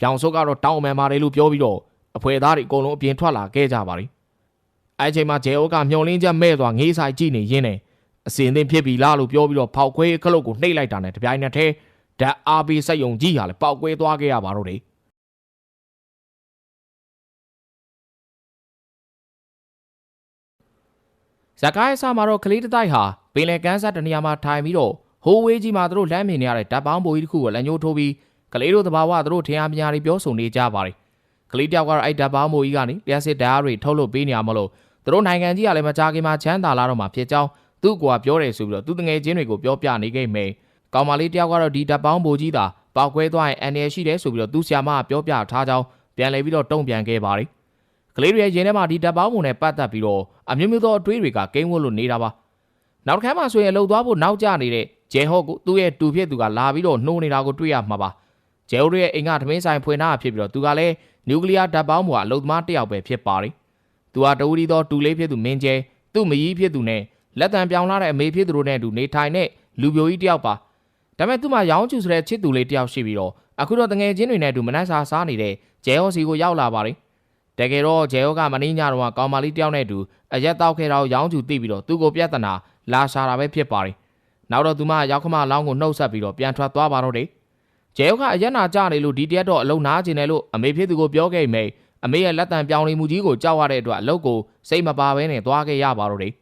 ပြောင်စုကတော့တောင်းအမှန်ပါတယ်လို့ပြောပြီးတော့အဖွဲသားတွေအကုန်လုံးအပြင်ထွက်လာခဲ့ကြပါလိအဲ့ချိန်မှာဂျေအိုကမျောလင်းချက်မဲ့သွားငေးဆိုင်ကြည့်နေရင်းနဲ့အစင်သင်ဖြစ်ပြီလားလို့ပြောပြီးတော့ဖောက်ခွဲခလုတ်ကိုနှိပ်လိုက်တာနဲ့တပြိုင်နက်တည်းဓာတ်အားပေးစက်ယုံကြီးဟာလည်းပောက်ကွဲသွားခဲ့ရပါတော့တယ်ဇကိုင်းအစမှာတော့ကလေးတစ်တိုက်ဟာပင်လယ်ကမ်းစပ်တနေရာမှာထိုင်ပြီးတော့ဟိုးဝေးကြီးမှာသူတို့လမ်းမြင်နေရတဲ့ဓာတ်ပေါင်းပိုကြီးတစ်ခုကိုလက်ညှိုးထိုးပြီး ကလေးတို့တဘာဝသူတို့ထင်အားပညာတွေပြောဆိုနေကြပါတယ်ကလေးတယောက်ကတော့အဲ့ဓာတ်ပေါင်းပိုကြီးကနေလျှက်စစ်ဓာတ်တွေထုတ်လုပ်ပေးနေရမလို့သူတို့နိုင်ငံကြီးကလည်းမကြခင်မှာချမ်းသာလာတော့မှာဖြစ်ကြောင်းသူ့ကွာပြောတယ်ဆိုပြီးတော့သူတငယ်ချင်းတွေကိုပြောပြနေခဲ့မယ်ကောင်မလေးတယောက်ကတော့ဒီဓာတ်ပေါင်းပိုကြီးသာပောက်ကွဲသွားရင်အန်ရရှိတယ်ဆိုပြီးတော့သူ့ဆရာမကပြောပြထားကြောင်းပြန်လဲပြီးတော့တုံ့ပြန်ခဲ့ပါတယ်ကလေးတွေရဲ့ရင်ထဲမှာဒီဓာတ်ပေါင်းပုံနဲ့ပတ်သက်ပြီးတော့အမျိုးမျိုးသောအတွေးတွေကကိန်းဝတ်လို့နေတာပါနောက်တစ်ခါမှဆိုရင်လှုပ်သွားဖို့နောက်ကျနေတဲ့ဂျဲဟော့ကိုသူ့ရဲ့တူဖြစ်သူကလာပြီးတော့နှိုးနေတာကိုတွေ့ရမှာပါ ဂျဲဟော့ရဲ့အိမ်ကသမင်းဆိုင်ဖွင့်ထားဖြစ်ပြီးတော့သူကလည်းနျူကလ িয়ার ဓာတ်ပေါင်းပေါ်ကအလုံသမားတစ်ယောက်ပဲဖြစ်ပါတယ်သူဟာတဝူဒီသောတူလေးဖြစ်သူမင်းကျဲသူ့မကြီးဖြစ်သူနဲ့လက်တံပြောင်လာတဲ့အမေဖြစ်သူတို့နဲ့အတူနေထိုင်တဲ့လူပြိုကြီးတစ်ယောက်ပါဒါပေမဲ့သူ့မှာရောင်းကျူဆိုတဲ့ချစ်သူလေးတစ်ယောက်ရှိပြီးတော့အခုတော့တငယ်ချင်းတွေနဲ့အတူမနှက်စာစားနေတဲ့ဂျဲဟော့စီကိုရောက်လာပါတယ်တကယ်တော့ဂျဲဟော့ကမင်းညတော့ကောင်မလေးတစ်ယောက်နဲ့အတူအရက်တောက်ခဲ့တာကိုရောင်းကျူသိပြီးတော့သူ့ကိုပြဿနာလာရှာတာပဲဖြစ်ပါတယ်နောက်တော့သူမရောက်ခမလောင်းကိုနှုတ်ဆက်ပြီးတော့ပြန်ထွက်သွားပါတော့တယ် ဂျဲဟော့ကအရက်နာကြနေလို့ဒီတရက်တော့အလုံးနာကျင်တယ်လို့အမေဖြစ်သူကိုပြောခဲ့မိတ်အမေရဲ့လက်တံပြောင်းနေမှုကြီးကိုကြောက်ရတဲ့အတွက်အလုတ်ကိုစိတ်မပါဘဲနဲ့သွားခဲ့ရပါတော့တယ်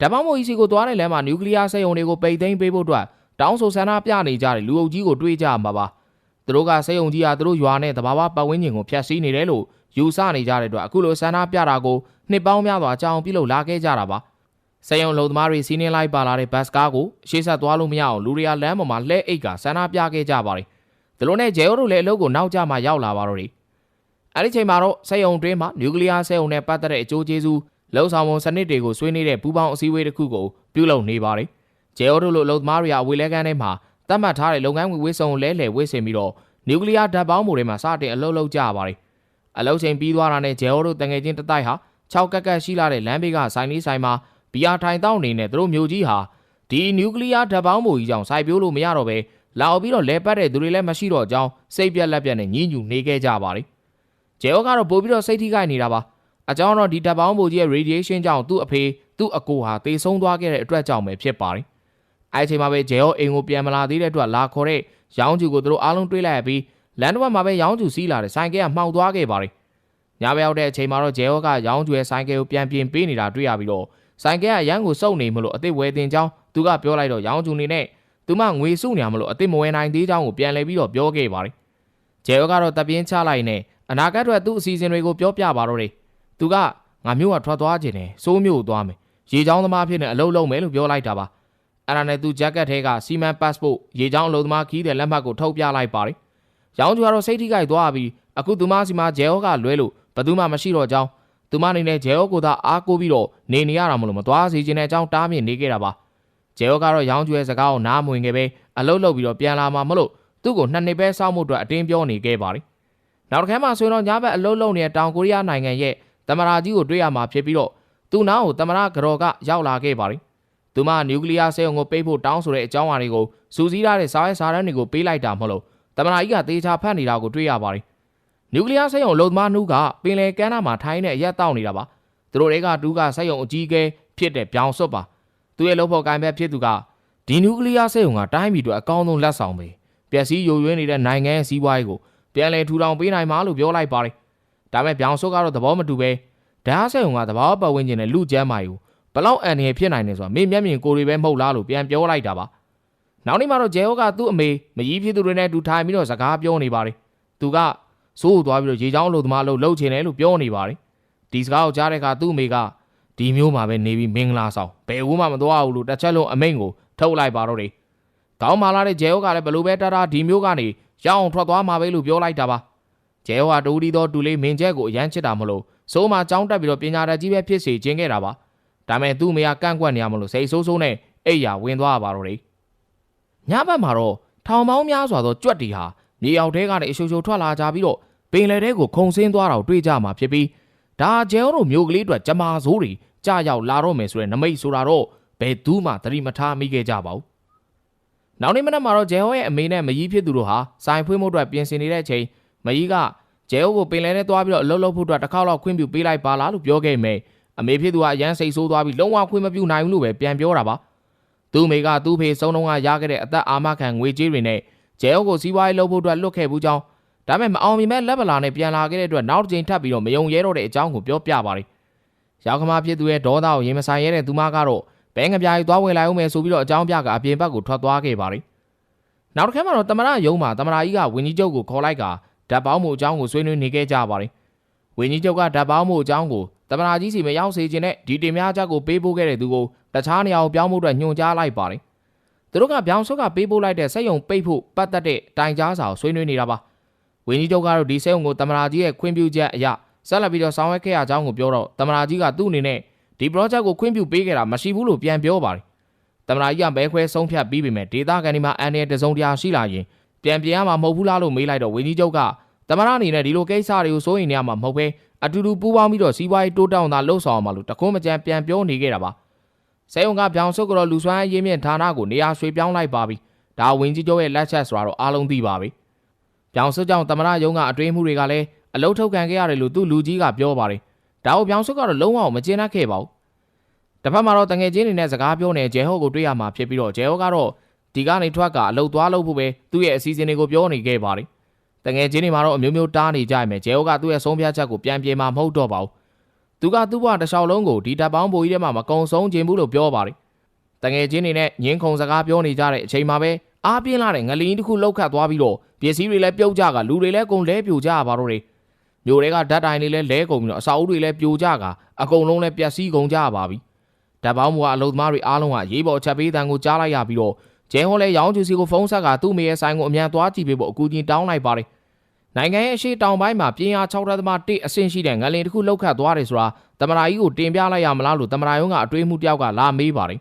ဓာတ်ပေါင်းမိုးကြီးစီကိုသွားတဲ့လမ်းမှာနျူကလ িয়ার စက်ရုံတွေကိုပိတ်သိမ်းပေးဖို့အတွက်တောင်းဆိုဆန္ဒပြနေကြတဲ့လူအုပ်ကြီးကိုတွေးကြမှာပါသူတို့ကစက်ရုံကြီးဟာသူတို့ရွာနဲ့တဘာဝပတ်ဝန်းကျင်ကိုဖျက်ဆီးနေတယ်လို့ယူဆနေကြတဲ့အတွက်အခုလိုဆန္ဒပြတာကိုနှစ်ပေါင်းများစွာကြောင်ပြုလုပ်လာခဲ့ကြတာပါ စက်ရုံလုံသမားတွေစီးနှင်းလိုက်ပါလာတဲ့ဘတ်စကားကိုရှေ့ဆက်သွားလို့မရအောင်လူတွေကလမ်းပေါ်မှာလှဲအိတ်ကဆန္ဒပြခဲ့ကြပါတယ်ဒီလိုနဲ့ဂျဲအိုတို့လည်းအလုပ်ကိုနောက်ကျမှရောက်လာပါတော့တယ်အဲ့ဒီချိန်မှာတော့စက်ရုံတွင်းမှာနျူကလ িয়ার စက်ရုံနဲ့ပတ်သက်တဲ့အကျိုးကျေးဇူးလုံဆောင်မှုစနစ်တွေကိုဆွေးနွေးတဲ့ပူးပေါင်းအစည်းအဝေးတစ်ခုကိုပြုလုပ်နေပါတယ်ဂျဲအိုတို့လိုအလုပ်သမားတွေကအဝေးလဲကန်းထဲမှာသတ်မှတ်ထားတဲ့လုပ်ငန်းဝင်ဝေးဆောင်လဲလှယ်ဝေးဆင်ပြီးတော့နျူကလ িয়ার ဓာတ်ပေါင်းမှုတွေမှာစတင်အလုပ်လုပ်ကြရပါတယ်အလုပ်ချိန်ပြီးသွားတာနဲ့ဂျဲအိုတို့တငယ်ချင်းတတိုက်ဟာ6ကက်ကက်ရှိလာတဲ့လမ်းဘေးကဆိုင်လေးဆိုင်မှာ ဘီယာထိုင်တောင်းနေတဲ့သူတို့မျိုးကြီးဟာဒီနျူကလ িয়ার ဓာတ်ပေါင်းမှုကြီးကြောင့်စိုက်ပျိုးလို့မရတော့ပဲလာအောင်ပြီးတော့လဲပတ်တဲ့သူတွေလည်းမရှိတော့ကြောင်းစိတ်ပြက်လက်ပြက်နဲ့ညှဉ်းညူနေခဲ့ကြပါတယ်ဂျဲအိုကတော့ပို့ပြီးတော့စိတ်ထိခိုက်နေတာပါအကြောင်းတော့ဒီဓာတ်ပေါင်းမှုကြီးရဲ့ radiation ကြောင့်သူ့အဖေသူ့အကိုဟာတေဆုံးသွားခဲ့တဲ့အတွက်ကြောင့်ပဲဖြစ်ပါတယ်အဲအချိန်မှာပဲဂျဲအိုအိမ်ကိုပြန်မလာသေးတဲ့အတွက်လာခေါ်တဲ့ရောင်းကျူကိုသူတို့အားလုံးတွေးလိုက်ရပြီးလန်ဒဝက်မှာပဲရောင်းကျူစီးလာတဲ့ဆိုင်ကဲကမှောက်သွားခဲ့ပါတယ်ညဘက်ရောက်တဲ့အချိန်မှာတော့ဂျဲဟောကရောင်းကျူရဲ့ဆိုင်ကဲကိုပြန်ပြင်ပေးနေတာတွေ့ရပြီးတော့ ဆိုင်ကဲကအရန်ကိုစုပ်နေမလို့အစ်စ်ဝဲတင်ကြောင်းသူကပြောလိုက်တော့ရောင်းကျူနေနဲ့သူမငွေစုနေရမလို့အစ်စ်မဝဲနိုင်သေးကြောင်းကိုပြန်လဲပြီးတော့ပြောခဲ့ပါတယ်ဂျဲဟောကတော့တပြင်းချလိုက်နဲ့အနာဂတ်အတွက်သူ့အစီအစဉ်တွေကိုပြောပြပါတော့တယ်သူကငါမျိုးကထွက်သွားခြင်းနဲ့စိုးမျိုးကိုသွားမယ်ရေချောင်းသမားဖြစ်နေအလုပ်လုပ်မယ်လို့ပြောလိုက်တာပါအဲ့ဒါနဲ့သူဂျက်ကက်ထဲကစီမန်ပတ်စ်ပို့ရေချောင်းအလုပ်သမားခီးတဲ့လက်မှတ်ကိုထုတ်ပြလိုက်ပါတယ်ရောင်းကျူကတော့စိတ်ထိခိုက်သွားပြီးအခုသူမစီမှာဂျဲဟောကလွဲလို့ဘယ်သူမှမရှိတော့ကြောင်း သူမအနေနဲ့ဂျဲဟောကိုသာအားကိုးပြီးတော့နေနေရတာမလို့မသွားစီခြင်းတဲ့အကြောင်းတားမြစ်နေခဲ့တာပါဂျဲဟောကတော့ရောင်းကျူရဲ့စကားကိုနားမဝင်ခဲ့ပဲအလုတ်လုတ်ပြီးတော့ပြန်လာမှမလို့သူ့ကိုနှစ်နှစ်ပဲစောင့်မှုအတွက်အတင်းပြောနေခဲ့ပါတယ်နောက်တစ်ခါမှဆိုရင်တော့ညဘက်အလုတ်လုတ်နေတဲ့တောင်ကိုရီးယားနိုင်ငံရဲ့တမရာကြီးကိုတွေ့ရမှာဖြစ်ပြီးတော့သူ့နားကိုတမရာကတော်ကရောက်လာခဲ့ပါတယ်သူမနျူကလ িয়ার ဆေးရုံကိုပိတ်ဖို့တောင်းဆိုတဲ့အကြောင်းအရာတွေကိုစူးစီးထားတဲ့စာရေးစာတမ်းတွေကိုပေးလိုက်တာမဟုတ်လို့တမနာကြီးကတေချာဖတ်နေတာကိုတွေ့ရပါတယ်။ နျူကလ িয়ার စိတ်ယုံလုံသမားနှုကပင်လယ်ကမ်းနားမှာထိုင်းတဲ့အရက်တောက်နေတာပါ။သူတို့တွေကတူးကစိတ်ယုံအကြီးအကဲဖြစ်တဲ့ပြောင်စွတ်ပါ။သူရဲ့လုံဖို့ကိုင်ဘက်ဖြစ်သူကဒီနျူကလ িয়ার စိတ်ယုံကတိုင်းပြည်အတွက်အကောင်းဆုံးလက်ဆောင်ပဲ။ပျက်စီးယိုယွင်းနေတဲ့နိုင်ငံရဲ့စီးပွားရေးကိုပြန်လည်ထူထောင်ပေးနိုင်မှာလို့ပြောလိုက်ပါတယ်။ဒါပေမဲ့ပြောင်စွတ်ကတော့သဘောမတူပဲဓာတ်စိတ်ယုံကသဘောပတ်ဝန်းကျင်နဲ့လူကျမ်းမာယူဘလောက်အန်ရဖြစ်နိုင်နေဆိုတာမေမျက်မြင်ကိုယ်တွေပဲမဟုတ်လားလို့ပြန်ပြောလိုက်တာပါ။နောက်နေ့မှာတော့ဂျဲဟောကသူ့အမေမကြီးဖြစ်သူတွေနဲ့တူထိုင်ပြီးတော့စကားပြောနေပါတယ်သူက စိုးသွားပြီးတော့ရေချောင်းအလုပ်သမားလို့လှုပ်ချင်တယ်လို့ပြောနေပါတယ်ဒီစကားကိုကြားတဲ့အခါသူ့အမေကဒီမျိုးမှာပဲနေပြီးမင်္ဂလာဆောင်ဘယ်ဦးမှမသွားဘူးလို့တစ်ချက်လုံးအမိန့်ကိုထုတ်လိုက်ပါတော့တယ်ကောင်းမာလာတဲ့ဂျဲဟောကလည်းဘလို့ပဲတတာဒီမျိုးကနေရအောင်ထွက်သွားမှာပဲလို့ပြောလိုက်တာပါဂျဲဟောကတူဒီတော့တူလေးမင်ကျက်ကိုအရန်ချစ်တာမလို့စိုးမှကြောင်းတက်ပြီးတော့ပညာတတ်ကြီးပဲဖြစ်စေခြင်းခဲ့တာပါဒါမဲ့သူ့မေကကန့်ကွက်နေရမလို့စိတ်ဆိုးဆိုးနဲ့အိတ်ရဝင်သွားပါတော့တယ်ညဘက်မှာတော့ထောင်ပေါင်းများစွာသောကြွက်တီဟာမြေအောင်ထဲကနေအရှုပ်ရှုပ်ထွက်လာကြပြီးတော့ ပင်လယ်ထဲကိုခုန်ဆင်းသွားတာကိုတွေ့ကြမှာဖြစ်ပြီးဒါဂျဲတို့မျိုးကလေးအတွက်ဂျမာဆိုးတွေကြာရောက်လာတော့မယ်ဆိုတဲ့နမိတ်ဆိုတာတော့ဘယ်သူမှသတိမထားမိခဲ့ကြပါဘူး။နောက်နေ့မနက်မှာတော့ဂျဲဟောရဲ့အမေနဲ့မကြီးဖြစ်သူတို့ဟာစိုင်ဖွေးမှုအတွက်ပြင်ဆင်နေတဲ့အချိန်မကြီးကကျဲအိုကိုပင်လယ်ထဲသွားပြီးတော့အလုပ်လုပ်ဖို့အတွက်တစ်ခေါက်လောက်ခွင့်ပြုပေးလိုက်ပါလားလို့ပြောခဲ့မယ်အမေဖြစ်သူကအရန်စိတ်ဆိုးသွားပြီးလုံးဝခွင့်မပြုနိုင်ဘူးလို့ပဲပြန်ပြောတာပါသူ့မိကသူ့ဖေဆုံးတော့ကရခဲ့တဲ့အသက်အာမခံငွေကြေးတွေနဲ့ကျဲအိုကိုစီးပွားရေးလုပ်ဖို့အတွက်လွတ်ခဲ့ဘူးကြောင်း ဒါပေမဲ့မအောင်မြင်မဲ့လက်ပလာနဲ့ပြန်လာခဲ့တဲ့အတွက်နောက်တစ်ချိန်ထပ်ပြီးတော့မယုံရဲတော့တဲ့အကြောင်းကိုပြောပြပါတယ်ရောက်ခမဖြစ်သူရဲ့ဒေါသကိုရင်မဆိုင်ရဲတဲ့သူမကတော့ဘဲငပြားကြီးသွားဝင်လိုက်အောင်မယ်ဆိုပြီးတော့အကြောင်းပြကအပြင်ဘက်ကိုထွက်သွားခဲ့ပါတယ်နောက်တစ်ခါမှတော့တမရယုံမှာတမရာကြီးကဝင်းကြီးချုပ်ကိုခေါ်လိုက်ကဓာတ်ပေါင်းမှုအကြောင်းကိုဆွေးနွေးနေခဲ့ကြပါတယ်ဝင်းကြီးချုပ်ကဓာတ်ပေါင်းမှုအကြောင်းကိုတမရာကြီးစီမရောက်စေခြင်းနဲ့ဒီတင်များချက်ကိုပေးပို့ခဲ့တဲ့သူကိုတခြားနေရာကိုပြောင်းဖို့အတွက်ညွှန်ကြားလိုက်ပါတယ်သူတို့ကပြောင်းဆုတ်ကပေးပို့လိုက်တဲ့စက်ယုံပိတ်ဖို့ပတ်သက်တဲ့တိုင်ကြားစာကိုဆွေးနွေးနေတာပါ ဝင်းကြီးချုပ်ကတော့ဒီစက်ယုံကိုတမရာကြီးရဲ့ခွင့်ပြုချက်အရဆက်လက်ပြီးတော့ဆောင်ရွက်ခဲ့ရကြောင်းကိုပြောတော့တမရာကြီးကသူ့အနေနဲ့ဒီ project ကိုခွင့်ပြုပေးခဲ့တာမရှိဘူးလို့ပြန်ပြောပါတယ်တမရာကြီးကမဲခွဲဆုံးဖြတ်ပြီးပြီမဲ့ဒေတာကန်ဒီမှာအန်ရတစုံတရာရှိလာရင်ပြန်ပြန်ရမှာမဟုတ်ဘူးလားလို့မေးလိုက်တော့ဝင်းကြီးချုပ်ကတမရအနေနဲ့ဒီလိုကိစ္စတွေကိုစိုးရင်နေရမှာမဟုတ်ပဲအတူတူပူးပေါင်းပြီးတော့စီးပွားရေးတိုးတောင်းတာလှုပ်ဆောင်အောင်မလို့တကွန်းမကြမ်းပြန်ပြောနေခဲ့တာပါစေယုံကပြောင်ဆုတ်ကတော့လူစွမ်းရင်းမြင့်ဌာနကိုနေရာရွှေ့ပြောင်းလိုက်ပါပြီဒါဝင်းကြီးကျော်ရဲ့လက်ချက်ဆိုတာတော့အားလုံးသိပါပြီ ပြောင်ဆုတ်ကြောင့်တမရယုံကအတွေးမှုတွေကလည်းအလုတ်ထုတ်ကန်ခဲ့ရတယ်လို့သူ့လူကြီးကပြောပါတယ်ဒါကိုပြောင်ဆုတ်ကတော့လုံးဝမကျေနပ်ခဲ့ပါဘူးတစ်ဖက်မှာတော့တငယ်ချင်းတွေနဲ့စကားပြောနေဂျဲဟော့ကိုတွေ့ရမှာဖြစ်ပြီးတော့ဂျဲဟော့ကတော့ဒီကနေထွက်ကအလုတ်သွားလို့ဖို့ပဲသူ့ရဲ့အစီအစဉ်တွေကိုပြောနေခဲ့ပါတယ်တငယ်ချင်းတွေမှာတော့အမျိုးမျိုးတားနေကြရမယ်ဂျဲဟော့ကသူ့ရဲ့ဆုံးဖြတ်ချက်ကိုပြန်ပြေမှာမဟုတ်တော့ပါဘူးသူကသူ့ဘဝတစ်လျှောက်လုံးကိုဒီတပ်ပေါင်းပိုကြီးထဲမှာမကုံဆုံးခြင်းဘူးလို့ပြောပါတယ်တငယ်ချင်းတွေနဲ့ညင်းခုန်စကားပြောနေကြတဲ့အချိန်မှာပဲ အားပြင်းလာတဲ့ငလင်းတစ်ခုလောက်ခတ်သွားပြီးတော့ပစ္စည်းတွေလည်းပြုတ်ကြကလူတွေလည်းကုန်လဲပြိုကြပါတော့တယ်မျိုးတွေကဓာတ်တိုင်တွေလည်းလဲကုန်ပြီးတော့အစာအုပ်တွေလည်းပြိုကြကအကုန်လုံးလည်းပျက်စီးကုန်ကြပါပြီဓာတ်ပေါင်းဘွားအလုသမားတွေအားလုံးကရေးပေါ်ချက်ပေးတန်ကိုကြားလိုက်ရပြီးတော့ကျဲဟောလဲရောင်းချူစီကိုဖုန်းဆက်ကသူ့မေရဲ့ဆိုင်ကိုအမြန်သွားကြည့်ပေးဖို့အကူအညီတောင်းလိုက်ပါတယ်နိုင်ငံရဲ့အရှိတောင်ပိုင်းမှာပြင်းအား6ဒသမ1အဆင့်ရှိတဲ့ငလင်တစ်ခုလောက်ခတ်သွားတယ်ဆိုတာတမရာကြီးကိုတင်ပြလိုက်ရမလားလို့တမရာယုံကအတွေးမှုတယောက်ကလာမေးပါတယ်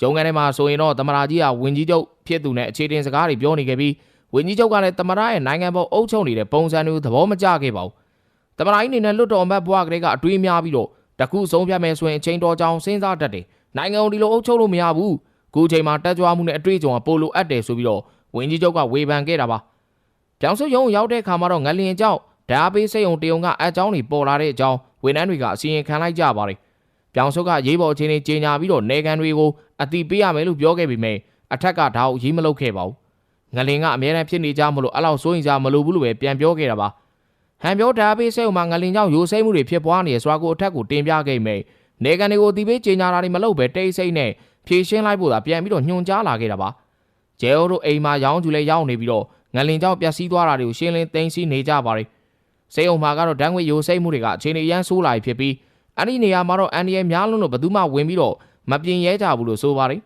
ရုံးခန်းထဲမှာဆိုရင်တော့တမရာကြီးကဝင်းကြီးချုပ်ဖြစ်သူနဲ့အခြေတင်စကားတွေပြောနေခဲ့ပြီးဝင်းကြီးချုပ်ကလည်းတမရာရဲ့နိုင်ငံပေါ်အုပ်ချုပ်နေတဲ့ပုံစံမျိုးသဘောမကျခဲ့ပါဘူးတမရာကြီးအနေနဲ့လွတ်တော်အမတ်ဘွားကလေးကအတွေးများပြီးတော့တခုဆုံးဖြတ်မယ်ဆိုရင်အချိန်တော်ကြောင်စဉ်းစားတတ်တယ်နိုင်ငံကိုဒီလိုအုပ်ချုပ်လို့မရဘူးခုချိန်မှာတက်ကြွမှုနဲ့အတွေ့အကြုံကပိုလိုအပ်တယ်ဆိုပြီးတော့ဝင်းကြီးချုပ်ကဝေဖန်ခဲ့တာပါပြောင်စုရုံရောက်တဲ့အခါမှာတော့ငလျင်ကြောင့်ဓာတ်ပေးစိတ်ုံတယုံကအကြောင်းတွေပေါ်လာတဲ့အကြောင်းဝန်ထမ်းတွေကအစီရင်ခံလိုက်ကြပါတယ် ပြောင်စုကရေးပေါ်ချင်းတွေကြီးညာပြီးတော့နေကန်တွေကိုအတိပေးရမယ်လို့ပြောခဲ့ပေမဲ့အထက်ကဒါကိုရေးမလုပ်ခဲ့ပါဘူးငလင်ကအများအားဖြစ်နေကြမလို့အဲ့လောက်စိုးရင်ကြမလို့ဘူးလို့ပဲပြန်ပြောခဲ့တာပါဟန်ပြောဓာတ်ပေးစိတ်ုံမှာငလင်ကြောင့်ရိုစိမ့်မှုတွေဖြစ်ပွားနေရဆိုတာကိုအထက်ကိုတင်ပြခဲ့မိနေကန်တွေကိုအတိပေးကြီးညာတာတွေမလုပ်ပဲတိတ်ဆိတ်နဲ့ဖြေရှင်းလိုက်ဖို့သာပြန်ပြီးတော့ညွှန်ကြားလာခဲ့တာပါဂျဲအိုတို့အိမ်မှာရောင်းကျူလဲရောက်နေပြီးတော့ငလင်ကြောင့်ပျက်စီးသွားတာတွေကိုရှင်းလင်းသိမ်းဆည်းနေကြပါတယ်စေအုံမှာကတော့ဒဏ်ငွေရိုစိမ့်မှုတွေကအခြေအနေအရန်ဆိုးလာဖြစ်ပြီး အဲ့ဒီနေရာမှာတော့အန်ဒီရဲ့များလုံးလို့ဘယ်သူမှဝင်ပြီးတော့မပြင်းရဲကြဘူးလို့ဆိုပါတယ်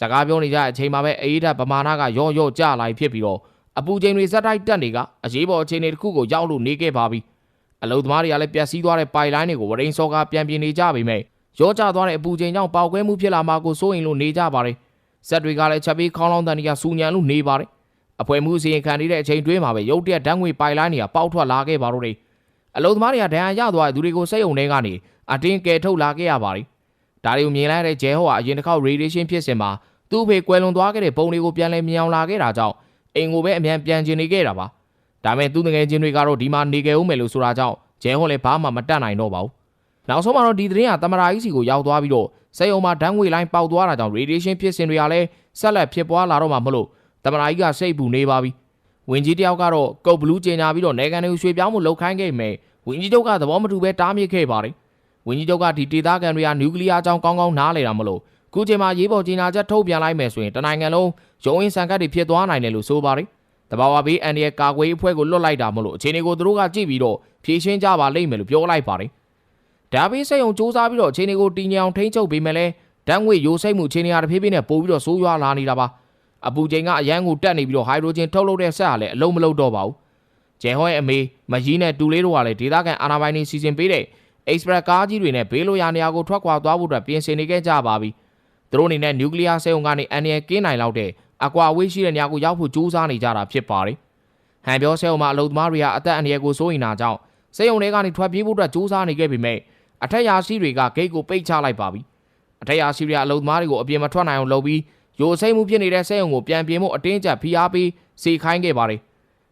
စကားပြောနေကြတဲ့အချိန်မှာပဲအေးဓာတ်ပမာဏကရော့ရော့ကျလာဖြစ်ပြီးတော့အပူချိန်တွေဇက်တိုက်တက်နေကအရေးပေါ်အခြေအနေတစ်ခုကိုရောက်လို့နေခဲ့ပါပြီအလုသမားတွေကလည်းပျက်စီးသွားတဲ့ပိုင်လိုင်းတွေကိုဝရိန်စောကပြန်ပြင်းနေကြပေမဲ့ရောကျသွားတဲ့အပူချိန်ကြောင့်ပေါက်ကွဲမှုဖြစ်လာမှာကိုစိုးရင်လို့နေကြပါတယ်။ဇက်တွေကလည်းချက်ပြီးခေါင်းလောင်းတန်တွေကစူညံလို့နေပါတယ်။အဖွဲမှုစီရင်ခံနေတဲ့အချိန်တွင်းမှာပဲရုတ်တရက်ဓာတ်ငွေပိုင်လိုင်းတွေကပေါက်ထွက်လာခဲ့ပါတော့တယ်။ အလုံသမားတွေကဒဏ်ရာရသွားတဲ့သူတွေကိုစိတ်ုံထဲကနေအတင်းကယ်ထုတ်လာခဲ့ရပါတယ်။ဒါတွေကိုမြင်လိုက်တဲ့ဂျဲဟောကအရင်တစ်ခေါက် radiation ဖြစ်စဉ်မှာသူ့ဖေကွယ်လွန်သွားခဲ့တဲ့ပုံတွေကိုပြန်လဲမြင်အောင်လာခဲ့တာကြောင့်အိမ်ကိုပဲအမြန်ပြန်ကျင်နေခဲ့တာပါ။ဒါမဲ့သူ့ငယ်ချင်းတွေကတော့ဒီမှာနေခဲ့ဦးမယ်လို့ဆိုတာကြောင့်ဂျဲဟောလည်းဘာမှမတတ်နိုင်တော့ပါဘူးနောက်ဆုံးမှာတော့ဒီသတင်းကတမရာကြီးစီကိုရောက်သွားပြီးတော့စိတ်အုံမှာဓာတ်ငွေလိုင်းပေါက်သွားတာကြောင့် radiation ဖြစ်စဉ်တွေကလည်းဆက်လက်ဖြစ်ပွားလာတော့မှမလို့တမရာကြီးကစိတ်ပူနေပါပြီ ဝင်ကြီးတယောက်ကတော့ကုတ်ဘလူးကျင်ညာပြီးတော့နေကန်တွေကိုရွှေ့ပြောင်းမှုလုပ်ခိုင်းခဲ့မယ်ဝင်ကြီးချုပ်ကသဘောမတူပဲတားမြစ်ခဲ့ပါတယ်ဝင်ကြီးချုပ်ကဒီဒေသခံတွေကနျူကလ িয়ার အကြောင်းကောင်းကောင်းနားလေတာမလို့ခုချိန်မှာရေးပေါ်ကျင်ညာချက်ထုတ်ပြန်လိုက်မယ်ဆိုရင်တနိုင်ငံလုံးရုံးရင်းဆန်ကတ်တွေဖြစ်သွားနိုင်တယ်လို့ဆိုပါတယ်တဘာဝဘေးအန်ဒီရဲ့ကာကွယ်အဖွဲ့ကိုလွတ်လိုက်တာမလို့အခြေအနေကိုသူတို့ကကြည့်ပြီးတော့ဖြေရှင်းကြပါလိမ့်မယ်လို့ပြောလိုက်ပါတယ်ဒါပေစိတ်ုံစူးစမ်းပြီးတော့အခြေအနေကိုတည်ငြိမ်ထိန်းချုပ်ပေးမယ်လဲဓာတ်ငွေရိုးစိတ်မှုအခြေအနေဟာတစ်ဖြည်းဖြည်းနဲ့ပိုပြီးတော့ဆိုးရွားလာနေတာပါ အပူချိန်ကအရန်ကိုတက်နေပြီးတော့ဟိုက်ဒရိုဂျင်ထုတ်လုပ်တဲ့ဆက်ဟာလည်းအလုံးမလုံးတော့ပါဘူးဂျန်ဟောရဲ့အမေမကြီးနဲ့တူလေးတို့ကလည်းဒေသခံအာဏာပိုင်တွေစီစဉ်ပေးတဲ့ express ကားကြီးတွေနဲ့ဘေးလိုရာနေရာကိုထွက်ခွာသွားဖို့အတွက်ပြင်ဆင်နေခဲ့ကြပါပြီသူတို့အနေနဲ့နျူကလ িয়ার စေုံကနေအန်ရယ်ကင်းနိုင်လောက်တဲ့အကွာအဝေးရှိတဲ့နေရာကိုရောက်ဖို့ကြိုးစားနေကြတာဖြစ်ပါတယ်ဟန်ပြောဆဲုံမှာအလုသမားတွေကအသက်အန္တရာယ်ကိုစိုးရိမ်တာကြောင့်စေုံတွေကနေထွက်ပြေးဖို့အတွက်ကြိုးစားနေခဲ့ပေမဲ့အထက်ရာရှိတွေကဂိတ်ကိုပိတ်ချလိုက်ပါပြီအထက်ရာရှိတွေကအလုံသမားတွေကိုအပြင်မထွက်နိုင်အောင်လုပ်ပြီး ရိုစိမ့်မှုဖြစ်နေတဲ့စက်ရုံကိုပြန်ပြင်ဖို့အတင်းကျပ်ဖိအားပေးစေခိုင်းခဲ့ပါတယ်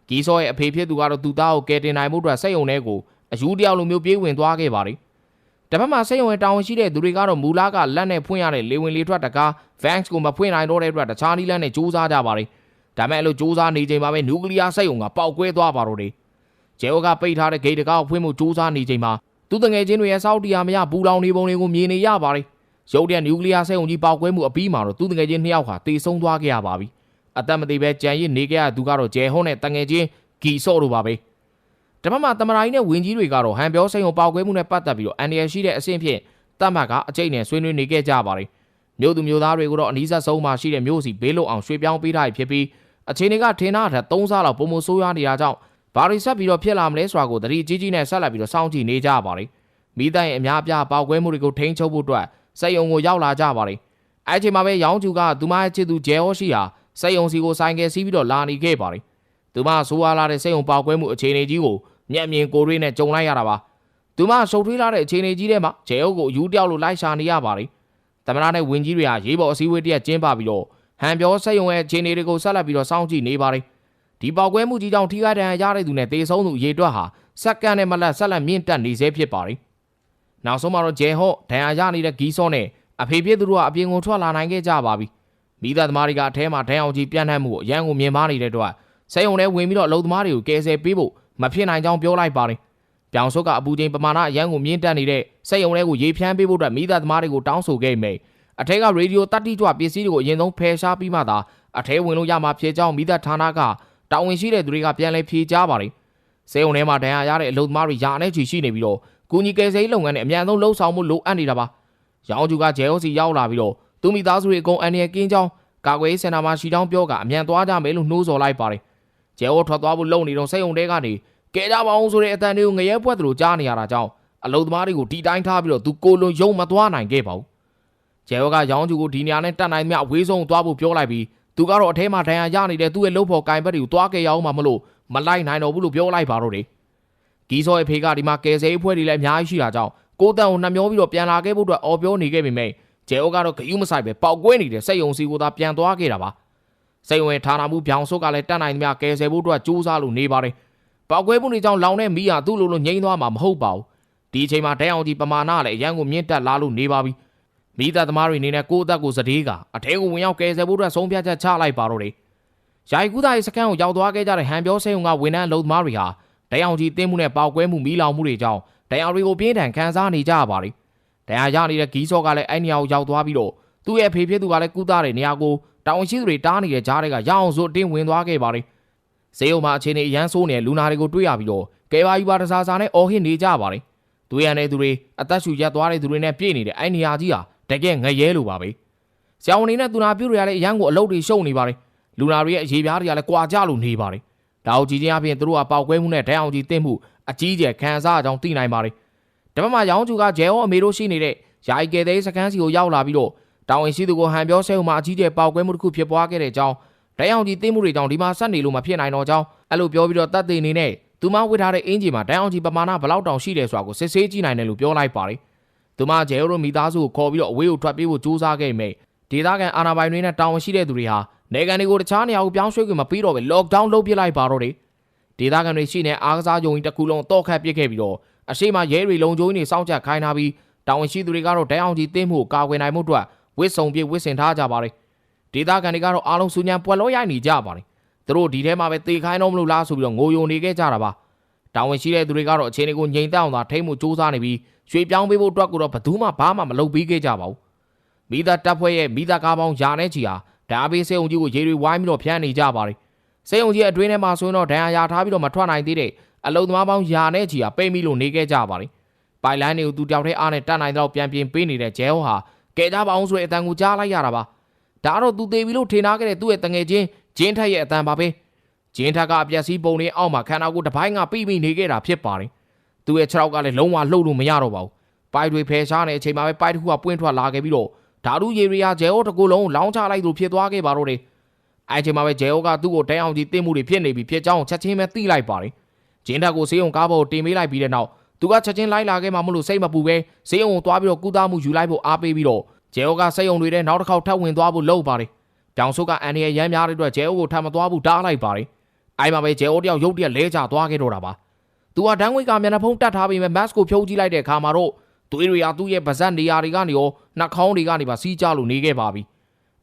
ကီဆော့ရဲ့အဖေဖြစ်သူကတော့သူသားကိုကယ်တင်နိုင်မှုအတွက်စိတ်ယုံထဲကိုအယူတယောက်လိုမျိုးပြေးဝင်သွားခဲ့ပါတယ်။တပတ်မှာစိတ်ယုံရဲ့တာဝန်ရှိတဲ့သူတွေကတော့မူလာကလက်နဲ့ဖွင့်ရတဲ့လေဝင်လေထွက်တကား Vanks ကိုမဖွင့်နိုင်တော့တဲ့အတွက်တခြားနည်းလမ်းနဲ့စူးစမ်းကြပါတယ်။ဒါမဲ့အဲ့လိုစူးစမ်းနေချိန်မှာပဲနျူကလ িয়ার စိတ်ယုံကပေါက်ကွဲသွားပါတော့တယ်။ဂျဲအိုကပိတ်ထားတဲ့ဂိတ်တကားကိုဖွင့်မှုစူးစမ်းနေချိန်မှာသူတငယ်ချင်းတွေရဲ့စောက်တီယာမရပူလောင်နေပုံတွေကိုမြင်နေရပါတယ်။ ရုတ်တရက်နျူကလ িয়ার စိတ်ယုံကြီးပေါက်ကွဲမှုအပြီးမှာတော့သူတငယ်ချင်းနှစ်ယောက်ဟာတေဆုံးသွားခဲ့ရပါပြီ။အသက်မသေးပဲကြံရစ်နေခဲ့ရသူကတော့ဂျဲဟွန်းနဲ့တငယ်ချင်းဂီဆော့တို့ပါပဲ။တပတ်မှာတမရာကြီးနဲ့ဝင်းကြီးတွေကတော့ဟန်ပြောစိန်ကိုပေါက်ကွဲမှုနဲ့ပတ်သက်ပြီးတော့အန်ဒီရရှိတဲ့အဆင့်ဖြင့်တတ်မှတ်ကအကျိတ်နဲ့ဆွေးနွေးနေခဲ့ကြပါတယ်။မြို့သူမြို့သားတွေကိုတော့အနီးစပ်ဆုံးမှာရှိတဲ့မြို့စီဘေးလုံအောင်ရွှေ့ပြောင်းပေးထားဖြစ်ပြီးအခြေအနေကထင်တာထက်၃ဆလောက်ပုံမဆိုးရွားနေတာကြောင့်ဘာတွေဆက်ပြီးတော့ဖြစ်လာမလဲဆိုတာကိုသတိကြီးကြီးနဲ့ဆက်လက်ပြီးတော့စောင့်ကြည့်နေကြပါတယ်။မိသားရဲ့အများအပြားပေါက်ကွဲမှုတွေကိုထိန်းချုပ်ဖို့အတွက် စိတ်ယုံကိုရောက်လာကြပါတယ်။အဲ့ဒီမှာပဲရောင်းကျူကသူမရဲ့ချစ်သူဂျဲဟောရှိဟာစိတ်ယုံစီကိုဆိုင်ကယ်စီးပြီးတော့လာနေခဲ့ပါတယ်။သူမဆိုးဝါးလာတဲ့စိတ်ယုံပေါက်ကွဲမှုအခြေအနေကြီးကိုမျက်မြင်ကိုယ်တွေ့နဲ့ကြုံလိုက်ရတာပါ။သူမရှုပ်ထွေးလာတဲ့အခြေအနေကြီးထဲမှာဂျဲဟောကိုယူတယောက်လိုလိုက်ရှာနေရပါတယ်။တမနာနဲ့ဝင်းကြီးတွေဟာရေးပေါ်အစည်းအဝေးတရက်ကျင်းပပြီးတော့ဟန်ပြောစိတ်ယုံရဲ့အခြေအနေတွေကိုဆက်လက်ပြီးတော့စောင့်ကြည့်နေပါတယ်။ဒီပေါက်ကွဲမှုကြီးကြောင့်ထိခိုက်ဒဏ်ရာရတဲ့သူနဲ့တေဆုံးသူအရေအတွက်ဟာစက္ကန့်နဲ့မလတ်ဆက်လက်မြင့်တက်နေစေဖြစ်ပါတယ်။ နောက်ဆုံးမှာတော့ဂျဲဟော့ဒဏ်ရာရနေတဲ့ဂီဆော့နဲ့အဖေဖြစ်သူတို့ကအပြင်ကိုထွက်လာနိုင်ခဲ့ကြပါပြီ။မိသားသမားတွေကအထဲမှာဒဏ်အောင်ကြီးပြန့်နှံ့မှုကိုအရန်ကိုမြင်မာနေတဲ့အတွက်စိတ်ယုံနဲ့ဝင်ပြီးတော့အလုပ်သမားတွေကိုကယ်ဆယ်ပေးဖို့မဖြစ်နိုင်ကြောင်းပြောလိုက်ပါတယ်။ပြောင်စုကအပူချိန်ပမာဏအရန်ကိုမြင့်တက်နေတဲ့စိတ်ယုံတွေကိုရေဖြန်းပေးဖို့အတွက်မိသားသမားတွေကိုတောင်းဆိုခဲ့မိအထက်ကရေဒီယိုတတ်တိကြွပစ္စည်းတွေကိုအရင်ဆုံးဖယ်ရှားပြီးမှသာအထဲဝင်လို့ရမှာဖြစ်ကြောင်းမိသားဌာနကတာဝန်ရှိတဲ့သူတွေကပြန်လည်ဖြေကြားပါတယ်။စေုံထဲမှာဒဏ်ရာရတဲ့အလုပ်သမားတွေယာနဲ့ချီရှိနေပြီးတော့ ကုညီကယ်ဆယ်ရေးလုပ်ငန်းနဲ့အမြန်ဆုံးလှုပ်ဆောင်မှုလိုအပ်နေတာပါ။ရောင်ကျူကဂျဲအိုစီရောက်လာပြီးတော့သူမိသားစုတွေအကုန်အန်ရကင်းကြောင်းကာကွယ်ရေးစင်တာမှာရှိတောင်းပြောကအမြန်သွားကြမယ်လို့နှိုးဆော်လိုက်ပါတယ်။ဂျဲအိုထွက်သွားဖို့လုပ်နေတော့စိတ်ုံတဲကနေကဲကြပါအောင်ဆိုတဲ့အတန်တွေကိုငရဲပွက်သလိုကြားနေရတာကြောင့်အလုပ်သမားတွေကိုတီတိုင်းထားပြီးတော့သူကိုလွန်ယုံမသွားနိုင်ခဲ့ပါဘူး။ဂျဲဝကရောင်းကျူကိုဒီနေရာနဲ့တတ်နိုင်မြအဝေးဆုံးသွားဖို့ပြောလိုက်ပြီးသူကတော့အထဲမှာဒဏ်ရာရနေတဲ့သူ့ရဲ့လှုပ်ဖို့ကင်ဘက်တွေကိုသွားခဲ့ရအောင်မှမလို့မလိုက်နိုင်တော့ဘူးလို့ပြောလိုက်ပါတော့တယ်။ ဂီဆော့ရဲ့ဖေကဒီမှာကယ်ဆယ်ရေးဖွဲ့တွေလည်းအများကြီးရှိတာကြောင့်ကိုတန်ကိုနှမျောပြီးတော့ပြန်လာခဲ့ဖို့အတွက်အော်ပြောနေခဲ့ပေမဲ့ဂျဲအိုကတော့ဂယုမဆိုင်ပဲပေါက်ကွဲနေတဲ့စိတ်ယုံစီကိုသာပြန်သွားခဲ့တာပါ။စိတ်ဝင်ဌာနမှုပြောင်ဆုတ်ကလည်းတတ်နိုင်သမျှကယ်ဆယ်ဖို့အတွက်ကြိုးစားလို့နေပါတယ်။ပေါက်ကွဲမှုတွေကြောင့်လောင်တဲ့မိဟာသူ့လိုလိုငြိမ်းသွားမှာမဟုတ်ပါဘူး။ဒီအချိန်မှာဒဲအောင်ကြီးပမာဏလည်းအရန်ကိုမြင့်တက်လာလို့နေပါပြီ။မိသားသမားတွေအနေနဲ့ကိုယ့်အသက်ကိုစတေးကအထဲကိုဝင်ရောက်ကယ်ဆယ်ဖို့အတွက်ဆုံးဖြတ်ချက်ချလိုက်ပါတော့တယ်။ယာယီကူသားရဲ့စကန်ကိုရောက်သွားခဲ့ကြတဲ့ဟန်ပြောဆဲုံကဝန်ထမ်းအလုပ်သမားတွေဟာ ဒဲအောင်ကြီးတင်းမှုနဲ့ပေါက်ကွဲမှုမိလောင်မှုတွေကြောင့်ဒဲအောင်တွေကိုပြင်းထန်ခံစားနေကြရပါတယ်။ဒဏ်ရာရနေတဲ့ဂီးစော့ကလည်းအဲ့နေရာကိုရောက်သွားပြီးတော့သူ့ရဲ့ဖေဖြစ်သူကလည်းကုသတဲ့နေရာကိုတောင်ရှိသူတွေတားနေတဲ့ကြားတွေကရအောင်ဆိုအတင်းဝင်သွားခဲ့ပါတယ်။ဈေးုံမှာအခြေအနေအရန်ဆိုးနေတဲ့လူနာတွေကိုတွေ့ရပြီးတော့ကဲပါယူပါတစားစားနဲ့အော်ဟစ်နေကြပါတယ်။သူရတဲ့သူတွေအသက်ရှူရက်သွားတဲ့သူတွေနဲ့ပြည့်နေတဲ့အဲ့နေရာကြီးဟာတကယ်ငရဲလိုပါပဲ။ဆရာဝန်တွေနဲ့သူနာပြုတွေကလည်းအရန်ကိုအလုပ်တွေရှုပ်နေပါတယ်။လူနာတွေရဲ့အရေးပြားတွေကလည်းကွာကြလို့နေပါတယ်။ ဒါအောင်ကြည့်ချင်းအပြင်သူတို့ကပေါက်ကွဲမှုနဲ့ဒဏ်အောင်ကြီးတင့်မှုအကြီးကျယ်ခံစားအကြောင်းသိနိုင်ပါတယ်။ဒါပေမဲ့ရောင်းကျူကဂျဲဟောအမေတို့ရှိနေတဲ့ယာယီကယ်တဲ့စကန်စီကိုရောက်လာပြီးတော့တာဝန်ရှိသူကိုဟန်ပြောဆဲဟိုမှာအကြီးကျယ်ပေါက်ကွဲမှုတစ်ခုဖြစ်ပွားခဲ့တဲ့အကြောင်းဒဏ်အောင်ကြီးသိမှုတွေကြောင့်ဒီမှာဆက်နေလို့မဖြစ်နိုင်တော့ကြောင်းအဲ့လိုပြောပြီးတော့တတ်သိနေနဲ့သူမဝစ်ထားတဲ့အင်ဂျီမှာဒဏ်အောင်ကြီးပမာဏဘလောက်တောင်ရှိတယ်ဆိုတာကိုစစ်ဆေးကြည့်နိုင်တယ်လို့ပြောလိုက်ပါတယ်။သူမဂျဲဟိုရိုမိသားစုကိုခေါ်ပြီးတော့အဝေးကိုထွက်ပြေးဖို့ကြိုးစားခဲ့မိဒေသခံအာဏာပိုင်တွေနဲ့တာဝန်ရှိတဲ့သူတွေဟာ နေကန်တွေကိုတခြားနေရာကိုပြောင်းရွှေ့ခွင့်မပေးတော့ပဲ lockdown လုပ်ပြလိုက်ပါတော့တယ်။ဒေသခံတွေရှိနေအားကစားယုံကြီးတစ်ခုလုံးတော့ခတ်ပစ်ခဲ့ပြီးတော့အရှိမရဲတွေလုံခြုံရေးနေစောင့်ကြခိုင်းထားပြီးတာဝန်ရှိသူတွေကတော့ဒဏ်အောင်ကြီးတင်းမှုကိုကာကွယ်နိုင်မှုအတွက်ဝစ်စုံပြေဝစ်စင်ထားကြပါတယ်ဒေသခံတွေကတော့အားလုံးစူညံပွက်လို့ရိုက်နေကြပါတယ်သူတို့ဒီထဲမှာပဲတေခိုင်းတော့မလို့လားဆိုပြီးတော့ငိုယုံနေခဲ့ကြတာပါတာဝန်ရှိတဲ့သူတွေကတော့အခြေအနေကိုငြိမ်သက်အောင်သာထိမ့်မှုစူးစမ်းနေပြီးရွှေပြောင်းပေးဖို့အတွက်ကတော့ဘယ်သူမှဘာမှမလုပ်ပြီးခဲ့ကြပါဘူးမိသားတပ်ဖွဲ့ရဲ့မိသားကားပေါင်းယာနဲ့ချီဟာ ဓာဘေးစေုံကြီးကိုရေတွေဝိုင်းပြီးတော့ဖျန်းနေကြပါတယ်စေုံကြီးအတွင်းထဲမှာဆိုရင်တော့ဒဏ်ရာရထားပြီးတော့မထွက်နိုင်သေးတဲ့အလုံသမားပေါင်းယာနဲ့ချီဟာပိတ်မိလို့နေခဲ့ကြပါတယ်ပိုင်လိုင်းတွေကိုသူတယောက်တည်းအားနဲ့တတ်နိုင်တော့ပြန်ပြင်ပေးနေတဲ့ဂျဲဟောဟာကဲကြပါအောင်ဆိုတဲ့အတန်ကိုကြားလိုက်ရတာပါဒါကတော့သူသေးပြီလို့ထင်ထားခဲ့တဲ့သူ့ရဲ့တငယ်ချင်းဂျင်းထက်ရဲ့အတန်ပါပဲဂျင်းထက်ကအပြက်စီးပုံလေးအောက်မှာခန္ဓာကိုယ်တစ်ပိုင်းကပြိမိနေခဲ့တာဖြစ်ပါတယ်သူ့ရဲ့ခြေထောက်ကလည်းလုံးဝလှုပ်လို့မရတော့ပါဘူးပိုက်တွေဖယ်ရှားနေတဲ့အချိန်မှာပဲပိုက်တစ်ခုကပွင့်ထွက်လာခဲ့ပြီးတော့ ဓာတုရေရီယာဂျဲအိုတကူလုံးလောင်းချလိုက်သူဖြစ်သွားခဲ့ပါတော့တယ်အဲချိန်မှာပဲဂျဲအိုကသူ့ကိုတဲအောင်ကြီးတင်းမှုတွေဖြစ်နေပြီဖြစ်ကြောင်းချက်ချင်းပဲသိလိုက်ပါတယ်ဂျင်းထက်ကိုဆေးရုံကားပေါ်တင်ပေးလိုက်ပြီးတဲ့နောက်သူကချက်ချင်းလိုက်လာခဲ့မှမလို့စိတ်မပူပဲဆေးရုံကိုသွားပြီးတော့ကုသမှုယူလိုက်ဖို့အားပေးပြီးတော့ဂျဲအိုကစိတ်ယုံတွေတဲ့နောက်တစ်ခေါက်ထပ်ဝင်သွားဖို့လုပ်ပါတယ်။တောင်ဆုကအန်ဒီရဲ့ရမ်းများတဲ့အတွက်ဂျဲအိုကိုထပ်မသွားဘူးတားလိုက်ပါတယ်အိုင်မှာပဲဂျဲအိုတယောက်ရုတ်တရက်လဲကျသွားခဲ့တော့တာပါသူကဒန်းငွေကမျက်နှာဖုံးတက်ထားပြီးမှမတ်ကိုဖြုတ်ကြည့်လိုက်တဲ့အခါမှာတော့ သွေးတွေဟာသူ့ရဲ့ပါဇက်နေရာတွေကနေရောနှာခေါင်းတွေကနေပါစီးကြလို့နေခဲ့ပါပြီ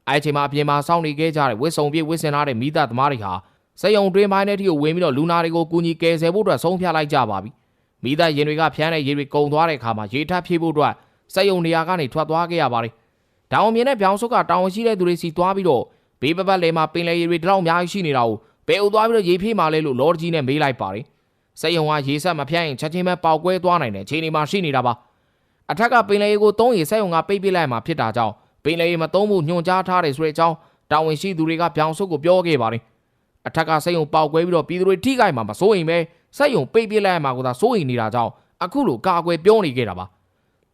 အဲအချိန်မှာအပြင်မှာစောင့်နေခဲ့ကြတဲ့ဝစ်စုံပြည့်ဝစ်စင်ထားတဲ့မိသားသမားတွေဟာစက်ယုံတွင်းပိုင်းထဲထိကိုဝင်ပြီးတော့လူနာတွေကိုကူညီကယ်ဆယ်ဖို့အတွက်ဆုံးဖြတ်လိုက်ကြပါပြီမိသားရင်တွေကဖျန်းတဲ့ရေတွေကုံသွားတဲ့အခါမှာရေထပ်ဖြည့်ဖို့အတွက်စက်ယုံနေရာကနေထွက်သွားခဲ့ရပါတယ်တောင်မြင်တဲ့ပြောင်စုကတောင်ရှိတဲ့သူတွေစီသွားပြီးတော့ဘေးပပတ်လေမှာပင်လယ်ရေတွေတလောက်အများကြီးရှိနေတာကိုဘယ်အိုသွားပြီးတော့ရေဖြည့်မှလဲလို့လော်ဂျီနဲ့မေးလိုက်ပါတယ်စက်ယုံကရေဆက်မဖြတ်ရင်ချက်ချင်းပဲပေါက်ကွဲသွားနိုင်တဲ့အခြေအနေမှာရှိနေတာပါ အထက်ကပင်လယ်ရေကိုသုံးရေစက်ယုံကပိတ်ပစ်လိုက်မှဖြစ်တာကြောင့်ပင်လယ်ရေမသုံးဖို့ညွှန်ကြားထားတယ်ဆိုတဲ့အကြောင်းတာဝန်ရှိသူတွေကပြောင်စုကိုပြောခဲ့ပါတယ်အထက်ကစက်ယုံပေါက်ကွဲပြီးတော့ပြည်သူတွေထိခိုက်မှာမစိုးရင်ပဲစက်ယုံပိတ်ပစ်လိုက်မှကိုသာစိုးရင်နေတာကြောင့်အခုလိုကာကွယ်ပြောနေခဲ့တာပါ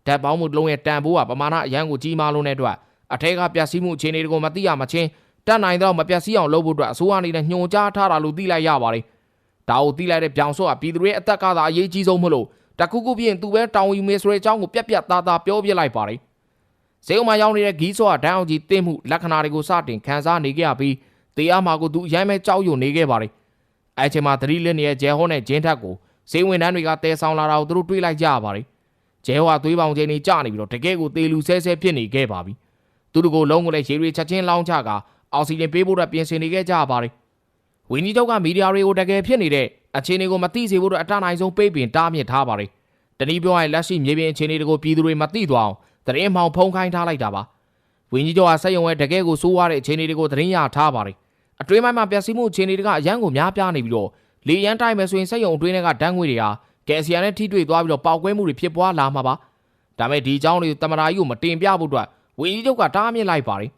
ဓာတ်ပေါင်းမှုတစ်လုံးရဲ့တန်ဖိုးကပမာဏအရန်ကိုကြီးမားလုံးတဲ့အတွက်အထက်ကပျက်စီးမှုအခြေအနေတွေကိုမသိရမချင်းတက်နိုင်တော့မပျက်စီးအောင်လုပ်ဖို့အတွက်အစိုးရအနေနဲ့ညွှန်ကြားထားတာလို့သိလိုက်ရပါတယ်။ဒါကိုသိလိုက်တဲ့ပြောင်စောကပြည်သူတွေရဲ့အသက်ကသာအရေးကြီးဆုံးမလို့ တခုခုပြင်သူပဲတောင်းယူမေဆိုတဲ့အကြောင်းကိုပြက်ပြက်သားသားပြောပြလိုက်ပါတယ်။ဇေယုံမှာရောက်နေတဲ့ဂီးစောကဒန်းအောင်ကြီးတင်းမှုလက္ခဏာတွေကိုစတင်ခံစားနေကြပြီးတေးအားမှာကိုသူအရမ်းပဲကြောက်ရွံ့နေခဲ့ပါတယ်။အဲချိန်မှာသတိလစ်နေတဲ့ဂျဲဟောနဲ့ဂျင်းထက်ကိုဇေဝင်တန်းတွေကတဲဆောင်လာတာကိုသူတို့တွေးလိုက်ကြရပါတယ်။ဂျဲဟောကသွေးပေါင်ချင်းတွေကျနေပြီးတော့တကယ်ကိုတေလူဆဲဆဲဖြစ်နေခဲ့ပါပြီ။သူတို့ကိုလုံးကိုလည်းရေတွေချက်ချင်းလောင်းချကအောက်ဆီဂျင်ပေးဖို့အတွက်ပြင်ဆင်နေခဲ့ကြပါတယ်။ဝင်းကြီးချုပ်ကမီဒီယာတွေကိုတကယ်ဖြစ်နေတဲ့ အခြေအနေကိုမသိစေဖို့အတွက်အတနိုင်ဆုံးပေးပင်တားမြစ်ထားပါတယ်။တနည်းပြောရရင်လက်ရှိမြေပြင်အခြေအနေတွေကိုပြည်သူတွေမသိသွားအောင်သတင်းမှောင်ဖုံးခိုင်းထားလိုက်တာပါ။ဝင်းကြီးချုပ်ကစက်ရုံရဲ့တကယ်ကိုစိုးရတဲ့အခြေအနေတွေကိုသတင်းရထားပါတယ်။အတွင်းပိုင်းမှာပျက်စီးမှုအခြေအနေတွေကအရန်ကိုများပြားနေပြီးတော့လေရန်တိုင်းမယ်ဆိုရင်စက်ရုံအတွင်းတွေကဓာတ်ငွေတွေဟာကယ်ဆီယမ်နဲ့ထိတွေ့သွားပြီးတော့ပေါက်ကွဲမှုတွေဖြစ်ပွားလာမှာပါ။ဒါမဲ့ဒီအကြောင်းတွေကိုတမနာကြီးကိုမတင်ပြဖို့အတွက်ဝင်းကြီးချုပ်ကတားမြစ်လိုက်ပါတယ်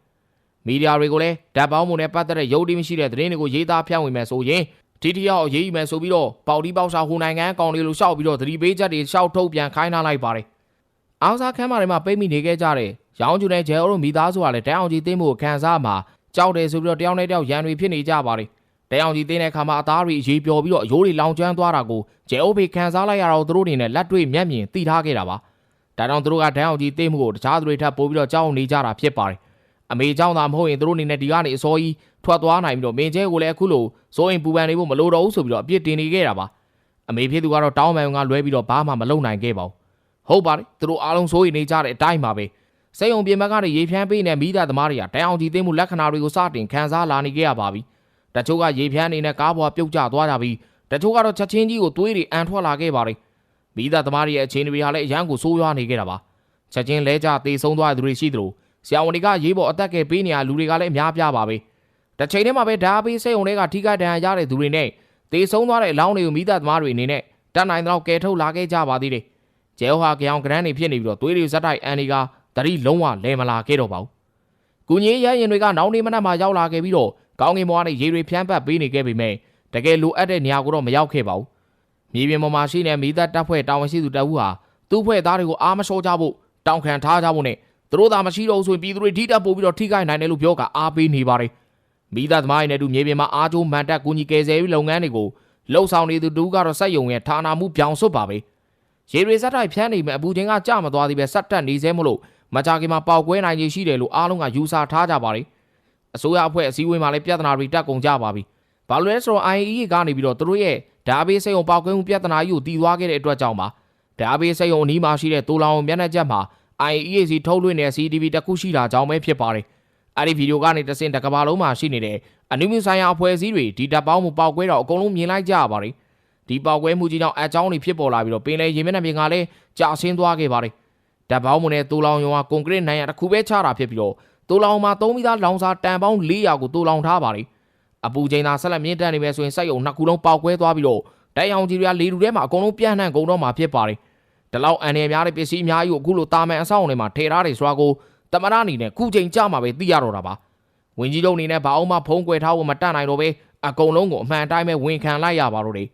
မီဒီယာတွေကိုလည်းဓာတ်ပေါင်းမှုနဲ့ပတ်သက်တဲ့ရုပ်တည်မရှိတဲ့သတင်းတွေကိုရေးသားဖြန့်ဝေမယ်ဆိုရင် ဒီတယောက်ရေးယူမယ်ဆိုပြီးတော့ပေါတီပေါက်စာဟိုနိုင်ငံအကောင့်လေးလိုရှောက်ပြီးတော့သတိပေးချက်တွေရှောက်ထုတ်ပြန်ခိုင်းထားလိုက်ပါတယ်။အောင်စားခန်းမတွေမှာပိတ်မိနေခဲ့ကြတဲ့ရောင်းကျူတဲ့ဂျဲအိုတို့မိသားစုကလည်းတန်အောင်ကြီးသိမ်းမှုကိုခံစားမှာကြောက်တယ်ဆိုပြီးတော့တယောက်နဲ့တယောက်ရန်တွေဖြစ်နေကြပါတယ်။တန်အောင်ကြီးသိမ်းတဲ့အခါမှာအသားတွေအေးပျော်ပြီးတော့အယိုးတွေလောင်ကျွမ်းသွားတာကိုဂျဲအိုဖေခံစားလိုက်ရတော့သူတို့အနေနဲ့လက်တွေ့မျက်မြင်သိထားခဲ့တာပါ။ဒါကြောင့်သူတို့ကတန်အောင်ကြီးသိမ်းမှုကိုတခြားသူတွေထပ်ပို့ပြီးတော့ကြောက်နေကြတာဖြစ်ပါတယ်။ အမေเจ้าသာမဟုတ်ရင်သူတို့အနေနဲ့ဒီကနေအစောကြီးထွက်သွားနိုင်ပြီးတော့မင်းကျဲကိုလည်းအခုလိုစိုးရင်ပူပန်နေဖို့မလိုတော့ဘူးဆိုပြီးတော့အပြစ်တင်နေခဲ့တာပါအမေဖြစ်သူကတော့တောင်းပန်ကလွဲပြီးတော့ဘာမှမလုပ်နိုင်ခဲ့ပါဘူးဟုတ်ပါတယ်သူတို့အားလုံးစိုးရင်နေကြတဲ့အတိုင်းပါပဲစိတ်ုံပြင်မကနေရေဖြန်းပေးနေမိသားသမားတွေကတိုင်အောင်ကြည့်သိမှုလက္ခဏာတွေကိုစတင်ခံစားလာနေကြရပါပြီတချို့ကရေဖြန်းနေနဲ့ကားပေါ်ပြုတ်ကျသွားကြပြီးတချို့ကတော့ချက်ချင်းကြီးကိုသွေးတွေအန်ထွက်လာခဲ့ပါတယ်မိသားသမားတွေရဲ့အခြေအနေတွေဟာလည်းအရန်ကိုဆိုးရွားနေခဲ့တာပါချက်ချင်းလဲကျသေဆုံးသွားတဲ့သူတွေရှိသလို ဆရာဝန်တွေကရေးပေါ်အသက်ကယ်ပေးနေရလူတွေကလည်းအများပြပါပဲတစ်ချိန်တည်းမှာပဲဓာတ်ပေးစိတ်ုံတွေကထိခိုက်ဒဏ်ရာရတဲ့သူတွေနဲ့တေဆုံးသွားတဲ့အလောင်းတွေကိုမိသားသမားတွေအနေနဲ့တတ်နိုင်တော့ကယ်ထုတ်လာခဲ့ကြပါသေးတယ်ကျဲဟွာကြောင်ကရန်းတွေဖြစ်နေပြီးတော့သွေးတွေဇက်တိုက်အန်ဒီကတတိလုံးဝလဲမလာခဲ့တော့ပါဘူးကုညင်းရရင်တွေကနောင်နေမနက်မှာရောက်လာခဲ့ပြီးတော့ကောင်းကင်ဘဝနဲ့ရေတွေဖြန်းပတ်ပေးနေခဲ့ပေမဲ့တကယ်လိုအပ်တဲ့နေရာကိုတော့မရောက်ခဲ့ပါဘူးမြေပြင်ပေါ်မှာရှိနေမိသားတပ်ဖွဲ့တာဝန်ရှိသူတအုပ်ဟာသူ့ဖွဲ့သားတွေကိုအားမလျှော့ကြဖို့တောင်းခံထားကြဖို့နဲ့ သူတို့သာမရှိတော့ဆိုရင်ပြည်သူတွေထိတက်ပို့ပြီးတော့ထိခိုက်နိုင်တယ်လို့ပြောကအားပေးနေပါတယ်မိသားသမားတွေနဲ့တူမြေပြင်မှာအားကျိုးမှန်တက်ကူညီကယ်ဆယ်ရေးလုပ်ငန်းတွေကိုလှုပ်ဆောင်နေသူတူကတော့စက်ယုံရဲ့ဌာနမှုပြောင်းစွတ်ပါပဲရေတွေစက်တိုက်ဖျန်းနေမဲ့အပူချင်းကကြမသွားသေးပဲစက်တက်နေသေးမလို့မကြခင်မှာပေါက်ကွဲနိုင်ခြေရှိတယ်လို့အားလုံးကယူဆထားကြပါတယ်အစိုးရအဖွဲ့အစည်းအဝေးမှာလည်းပြဿနာတွေတက်ကုန်ကြပါပြီဘာလို့လဲဆိုတော့ IAEA ကနေပြီးတော့သူတို့ရဲ့ဓာဘေးစိတ်ုံပေါက်ကွဲမှုပြဿနာကြီးကိုတည်သွားခဲ့တဲ့အတွက်ကြောင့်ပါဓာဘေးစိတ်ုံအနီးမှာရှိတဲ့တိုလောင်မျက်နှာချက်မှာ IEAC ထုတ်လွှင့်တဲ့ CCTV တစ်ခုရှိတာကြောင့်ပဲဖြစ်ပါတယ်။အဲ့ဒီဗီဒီယိုကနေတဆင့်တစ်ကမ္ဘာလုံးမှာရှိနေတဲ့အနုမြဆိုင်ရာအဖွဲ့အစည်းတွေဒီတပ်ပေါင်းမှုပေါက်ကွဲတော့အကုန်လုံးမြင်လိုက်ကြရပါတယ်။ဒီပေါက်ကွဲမှုကြီးကြောင့်အကြောင်းတွေဖြစ်ပေါ်လာပြီးတော့ပင်လယ်ရေမျက်နှာပြင်ကလည်းကြာဆင်းသွားခဲ့ပါတယ်။တပ်ပေါင်းမှုနဲ့တူလောင်ရုံကကွန်ကရစ်နိုင်ရတစ်ခုပဲချတာဖြစ်ပြီးတော့တူလောင်မှာသုံးပြီးသားလောင်စာတန်ပေါင်း400ကိုတူလောင်ထားပါတယ်။အပူချိန်သာဆက်လက်မြင့်တက်နေမယ်ဆိုရင်စိုက်ရုံနှစ်ခုလုံးပေါက်ကွဲသွားပြီးတော့တိုက်အောင်ကြီးတွေကလေတူထဲမှာအကုန်လုံးပြန့်နှံ့ကုန်တော့မှာဖြစ်ပါတယ်။ ဒီလောက်အန်ရများတဲ့ပစ္စည်းအများကြီးကိုအခုလိုတာမန်အဆောင်တွေမှာထည့်ထားတယ်ဆိုတာကိုတမရအနေနဲ့ခုချိန်ကြမှာပဲသိရတော့တာပါဝင်ကြီးတို့အနေနဲ့ဘာအောင်မှဖုံးကွယ်ထားဖို့မတတ်နိုင်တော့ပဲအကုန်လုံးကိုအမှန်တိုင်းပဲဝန်ခံလိုက်ရပါတော့တယ်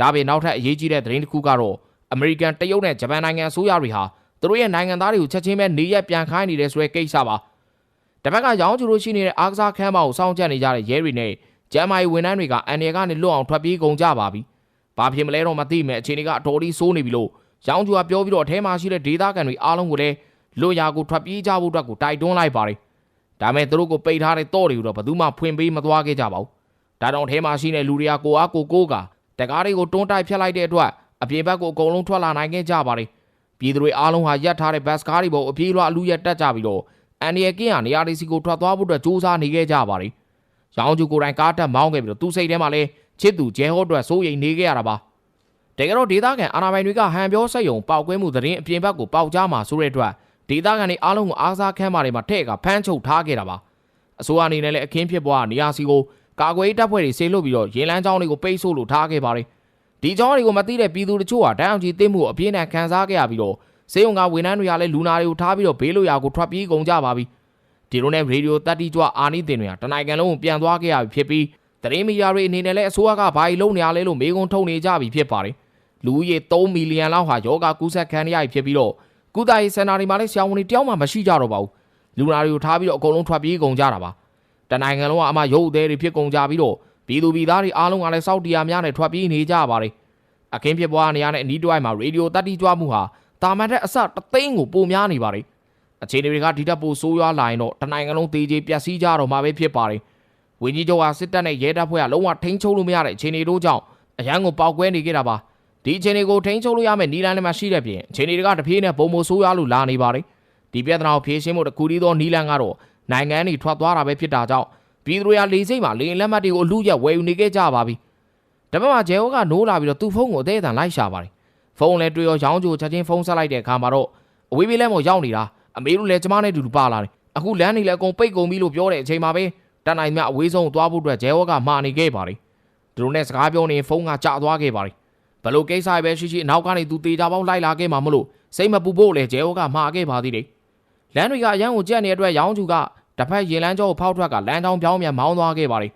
ဒါပြင်နောက်ထပ်အရေးကြီးတဲ့သတင်းတစ်ခုကတော့အမေရိကန်တရုတ်နဲ့ဂျပန်နိုင်ငံအစိုးရတွေဟာသူတို့ရဲ့နိုင်ငံသားတွေကိုချက်ချင်းပဲနေရက်ပြန်ခိုင်းနေတဲ့ဆိုတဲ့ကိစ္စပါတပတ်ကရောင်းချလို့ရှိနေတဲ့အားကစားခန်းမကိုစောင့်ကြပ်နေကြတဲ့ရဲတွေနဲ့ဂျမ်မာရီဝန်ထမ်းတွေကအန်ရကနေလွတ်အောင်ထွက်ပြေးကုန်ကြပါပြီ။ဘာဖြစ်မလဲတော့မသိမဲ့အခြေအနေကအတော်လေးဆိုးနေပြီလို့ ရောင်းကျူကပြောပြီးတော့အထဲမှာရှိတဲ့ဒေသခံတွေအားလုံးကိုလည်းလွတ်ရာကိုထွက်ပြေးကြဖို့အတွက်ကိုတိုက်တွန်းလိုက်ပါတယ်ဒါမဲ့သူတို့ကိုပိတ်ထားတဲ့တော့တွေကိုတော့ဘယ်သူမှဖွင့်ပေးမသွားခဲ့ကြပါဘူးဒါတောင်ထဲမှာရှိတဲ့လူတွေကကိုအားကိုကိုးကတကားတွေကိုတွန်းတိုက်ဖျက်လိုက်တဲ့အတွက်အပြင်ဘက်ကိုအကုန်လုံးထွက်လာနိုင်ခဲ့ကြပါတယ်ပြည်သူတွေအားလုံးဟာရပ်ထားတဲ့ဘတ်စကားတွေပေါ်အပြေးလွှာအလူရက်တက်ကြပြီးတော့အန်ဒီရဲ့ကင်းဟာနေရာဒီစီကိုထွက်သွားဖို့အတွက်စူးစမ်းနေခဲ့ကြပါတယ်ရောင်ကျူကိုယ်တိုင်ကားတက်မောင်းခဲ့ပြီးတော့သူ့စိတ်ထဲမှာလည်းချစ်သူကျဲဟော့အတွက်စိုးရိမ်နေခဲ့ရတာပါ တကယ်တော့ဒေသခံအာဏာပိုင်တွေကဟန်ပြောဆက်ယုံပောက်ကွဲမှုသတင်းအပြင်ဘက်ကိုပေါက်ကြားမှာဆိုတဲ့အတွက်ဒေသခံတွေအားလုံးကိုအားစားခန်းမာတွေမှာထည့်ကဖမ်းချုပ်ထားခဲ့တာပါအစိုးရအနေနဲ့လည်းအခင်းဖြစ်ပွားနေရာစီကိုကာကွယ်ရေးတပ်ဖွဲ့တွေဆေးလွတ်ပြီးတော့ရင်လန်းချောင်းတွေကိုပိတ်ဆို့လို့ထားခဲ့ပါတယ်ဒီချောင်းတွေကိုမသိတဲ့ပြည်သူတချို့ဟာတန်းအောင်ကြီးတင်းမှုအပြင်းနဲ့ခံစားခဲ့ရပြီးတော့စေယုံကဝန်ထမ်းတွေကလည်းလူနာတွေကိုထားပြီးတော့ဘေးလွရာကိုထွက်ပြေးကုန်ကြပါပြီဒီလိုနဲ့ရေဒီယိုတက်တီကြွအာနီတင်တွေကတနိုင်ကန်လုံးကိုပြန်သွားခဲ့ရပြီဖြစ်ပြီး သတင်းမီဒီယာတွေအနေနဲ့လည်းအစိုးရကဘာကြီးလုံးနေရလဲလို့မေးခွန်းထုတ်နေကြပြီဖြစ်ပါတယ်လူဦးရေ3မီလီယံလောက်ဟာယောဂကူးစက်ခံရရဖြစ်ပြီးတော့ကုသရေးစင်တာတွေမှာလည်းဆရာဝန်တွေတယောက်မှမရှိကြတော့ပါဘူးလူနာတွေကိုထားပြီးတော့အကုန်လုံးထွက်ပြေးကုန်ကြတာပါတနိုင်ငံလုံးကအမှရုပ်သေးတွေဖြစ်ကုန်ကြပြီးတော့ပြည်သူပြည်သားတွေအားလုံးကလည်းစောက်တရားများနဲ့ထွက်ပြေးနေကြပါတယ်အခင်းဖြစ်ပွားနေရတဲ့အနီးတစ်ဝိုက်မှာရေဒီယိုတက်တီကြွမှုဟာတာမန်တဲ့အစတသိန်းကိုပိုများနေပါတယ်အခြေအနေတွေကဒီတက်ပိုဆိုးရွားလာရင်တော့တနိုင်ငံလုံးသေးကြီးပျက်စီးကြတော့မှာပဲဖြစ်ပါတယ် ဝင်းကြီးချုပ်ဟာစစ်တပ်နဲ့ရဲတပ်ဖွဲ့ကလုံးဝထိန်းချုပ်လို့မရတဲ့အခြေအနေတို့ကြောင့်အရန်ကိုပောက်ကွဲနေကြတာပါဒီအခြေအနေကိုထိန်းချုပ်လို့ရမယ့်နီလန်တွေမှာရှိတဲ့ပြင်အခြေအနေတွေကတပြေးနဲ့ပုံမဆိုးရွားလို့လာနေပါတယ်ဒီပြဿနာကိုဖြေရှင်းဖို့တကူတီးသောနီလန်ကတော့နိုင်ငံတွေထွက်သွားတာပဲဖြစ်တာကြောင့်ပြည်သူတွေကလေစိတ်မှာလေရင်လက်မှတ်တွေကိုအလူရက်ဝယ်ယူနေခဲ့ကြပါပြီတပတ်မှာဂျဲဟိုကနိုးလာပြီးတော့သူ့ဖုန်းကိုအသေးအံလိုက်ရှာပါတယ်ဖုန်းလည်းတွေ့ရောရောင်းကြိုချက်ချင်းဖုန်းဆက်လိုက်တဲ့အခါမှာတော့အဝေးပြေးလမ်းပေါ်ရောက်နေတာအမေတို့လည်းကျမနဲ့အတူတူပါလာတယ်အခုလမ်းနေလည်းအကုန်ပိတ်ကုန်ပြီလို့ပြောတဲ့အချိန်မှာပဲ တန်နိုင်မြအဝေးဆုံးသွားဖို့အတွက်ဂျဲဟောကမှာနေခဲ့ပါတယ်သူတို့နဲ့စကားပြောနေဖုန်းကကျသွားခဲ့ပါတယ်ဘလို့ကိစ္စပဲရှိရှိအနောက်ကနေသူတေချာပေါင်းလိုက်လာခဲ့မှာမလို့စိတ်မပူဖို့လည်းဂျဲဟောကမှာခဲ့ပါသေးတယ်လမ်းတွေကအရန်ကိုကြက်နေတဲ့အတွက်ရောင်းကျူကတစ်ဖက်ရင်လန်းကျောကိုဖောက်ထွက်ကလမ်းကြောင်းပြောင်းပြန်မောင်းသွားခဲ့ပါတယ်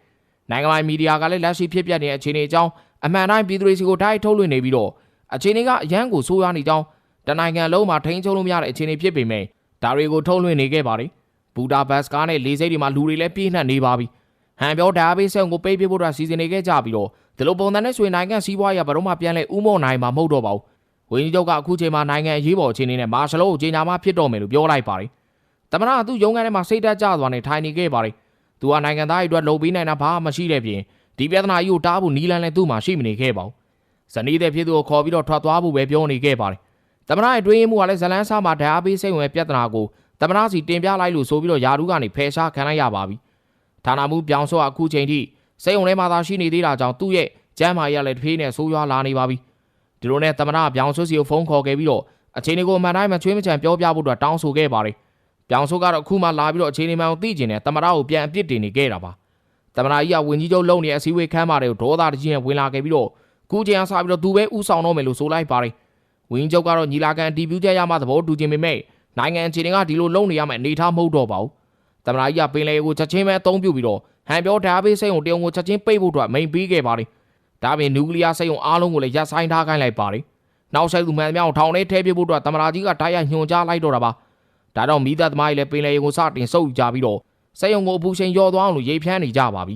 နိုင်ငံပိုင်မီဒီယာကလည်းလက်ရှိဖြစ်ပျက်နေတဲ့အခြေအနေအကြောင်းအမှန်တိုင်းပြည်သူတွေစီကိုတိုက်ထုတ်လွှင့်နေပြီးတော့အခြေအနေကအရန်ကိုဆိုးရွားနေကြောင်းတနိုင်ငံလုံးမှာထိန်းချုပ်လို့မရတဲ့အခြေအနေဖြစ်ပေမဲ့ဒါတွေကိုထုတ်လွှင့်နေခဲ့ပါတယ် ဘူဒါဘတ်စကားနဲ့လေးစိတ်တွေမှာလူတွေလည်းပြည့်နှက်နေပါပြီဟန်ပြောဒါဘေးဆက်ကိုပေးပြဖို့အတွက်စီစဉ်နေခဲ့ကြပြီးတော့ဒီလိုပုံစံနဲ့ဆိုရင်နိုင်ငံစီးပွားရေးဘယ်တော့မှပြန်လဲဥမော့နိုင်မှာမဟုတ်တော့ပါဘူးဝင်းကြီးချုပ်ကအခုချိန်မှာနိုင်ငံအရေးပေါ်အခြေအနေနဲ့မာရှယ်လိုကိုကြီးညာမှဖြစ်တော့မယ်လို့ပြောလိုက်ပါတယ်တမနာကသူ့ရုံးခန်းထဲမှာစိတ်တက်ကြသွားနေထိုင်နေခဲ့ပါတယ်သူကနိုင်ငံသားတွေအတွက်လုံပေးနိုင်တာဘာမှမရှိတဲ့ပြင်ဒီပြဿနာကြီးကိုတားဖို့နီးလန်းလည်းသူ့မှာရှိမနေခဲ့ပါဘူးဇနီးတဲ့ဖြစ်သူကိုခေါ်ပြီးတော့ထွက်သွားဖို့ပဲပြောနေခဲ့ပါတယ်တမနာရဲ့တွင်းရင်မှုကလည်းဇလန်းစားမှာဓာတ်ပေးစိတ်ဝင်ပြဿနာကို တမနာစီတင်ပြလိုက်လို့ဆိုပြီးတော့ယာရုကနေဖယ်ရှားခံလိုက်ရပါပြီဌာနမှုပြောင်းဆော့အခုချိန်ထိစိတ်ုံထဲမှာသာရှိနေသေးတာကြောင့်သူ့ရဲ့ကျမ်းမာရလည်းတစ်ဖေးနဲ့ဆိုးရွားလာနေပါပြီဒီလိုနဲ့တမနာပြောင်းဆွစီကိုဖုန်းခေါ်ခဲ့ပြီးတော့အချိန်တွေကိုအမှန်တိုင်းမချွေးမချံပြောပြဖို့အတွက်တောင်းဆိုခဲ့ပါတယ်ပြောင်းဆိုကတော့အခုမှလာပြီးတော့အချိန်ဒီမှန်ကိုသိကျင်တဲ့တမနာကိုပြန်အပြစ်တင်နေခဲ့တာပါတမနာကြီးကဝင်ကြီးချုပ်လုံနေတဲ့အစည်းအဝေးခန်းမှာတွေကိုဒေါသတကြီးနဲ့ဝင်လာခဲ့ပြီးတော့ကူကျန်ဆာပြီးတော့သူပဲဥဆောင်တော့မယ်လို့ဆိုလိုက်ပါတယ်ဝင်းချုပ်ကတော့ညီလာခံအတီးပြူးကြရမှသဘောတူခြင်းပေမဲ့ နိုင်ငံအခြေအနေကဒီလိုလုံနေရမယ့်အနေအထားမဟုတ်တော့ပါဘူးတမနာကြီးကပင်လေကိုချက်ချင်းပဲအသုံးပြုပြီးတော့ဟန်ပြောဓာတ်ပေးစိတ်ုံတရုံကိုချက်ချင်းပိတ်ဖို့အတွက်မိန်ပေးခဲ့ပါတယ်ဒါပြင်နျူကလ িয়ার စိတ်ုံအားလုံးကိုလည်းရပ်ဆိုင်းထားခိုင်းလိုက်ပါတယ်နောက်ဆက်သူမှန်များကိုထောင်ထဲထဲပြဖို့အတွက်တမနာကြီးကတိုက်ရိုက်ညွှန်ကြားလိုက်တော့တာပါဒါတော့မိသားသမားကြီးလည်းပင်လေကိုစတင်စုပ်ယူကြပြီးတော့စိတ်ုံကိုအပူချိန်ရော့သွားအောင်လို့ရေဖြန်းနေကြပါပြီ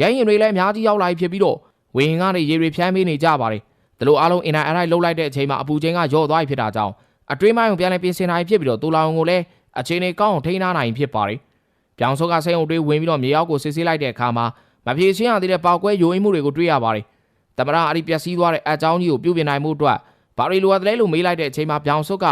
ရရင်တွေလည်းအများကြီးရောက်လာဖြစ်ပြီးတော့ဝင်းကနေရေတွေဖြန်းပေးနေကြပါတယ်ဒါလိုအားလုံးအင်တာအရိုက်လှုပ်လိုက်တဲ့အချိန်မှာအပူချိန်ကရော့သွားပြီဖြစ်တာကြောင့် အတွင်းပိုင်းကိုပြန်လည်ပြင်ဆင်နိုင်ဖြစ်ပြီးတော့တူလောင်ကိုလည်းအခြေအနေကောင်းအောင်ထိန်းထားနိုင်ဖြစ်ပါတယ်။ပြောင်စောကစိတ်ုံတွေးဝင်ပြီးတော့မြေရောက်ကိုစစ်ဆေးလိုက်တဲ့အခါမှာမပြေရှင်းရသေးတဲ့ပေါက်ကွဲယိုအင်းမှုတွေကိုတွေ့ရပါတယ်။တမရအရီပျက်စီးသွားတဲ့အကြောင်းကြီးကိုပြုပြင်နိုင်မှုအတွက်ဘာရီလိုအပ်တယ်လို့မေးလိုက်တဲ့အချိန်မှာပြောင်စောက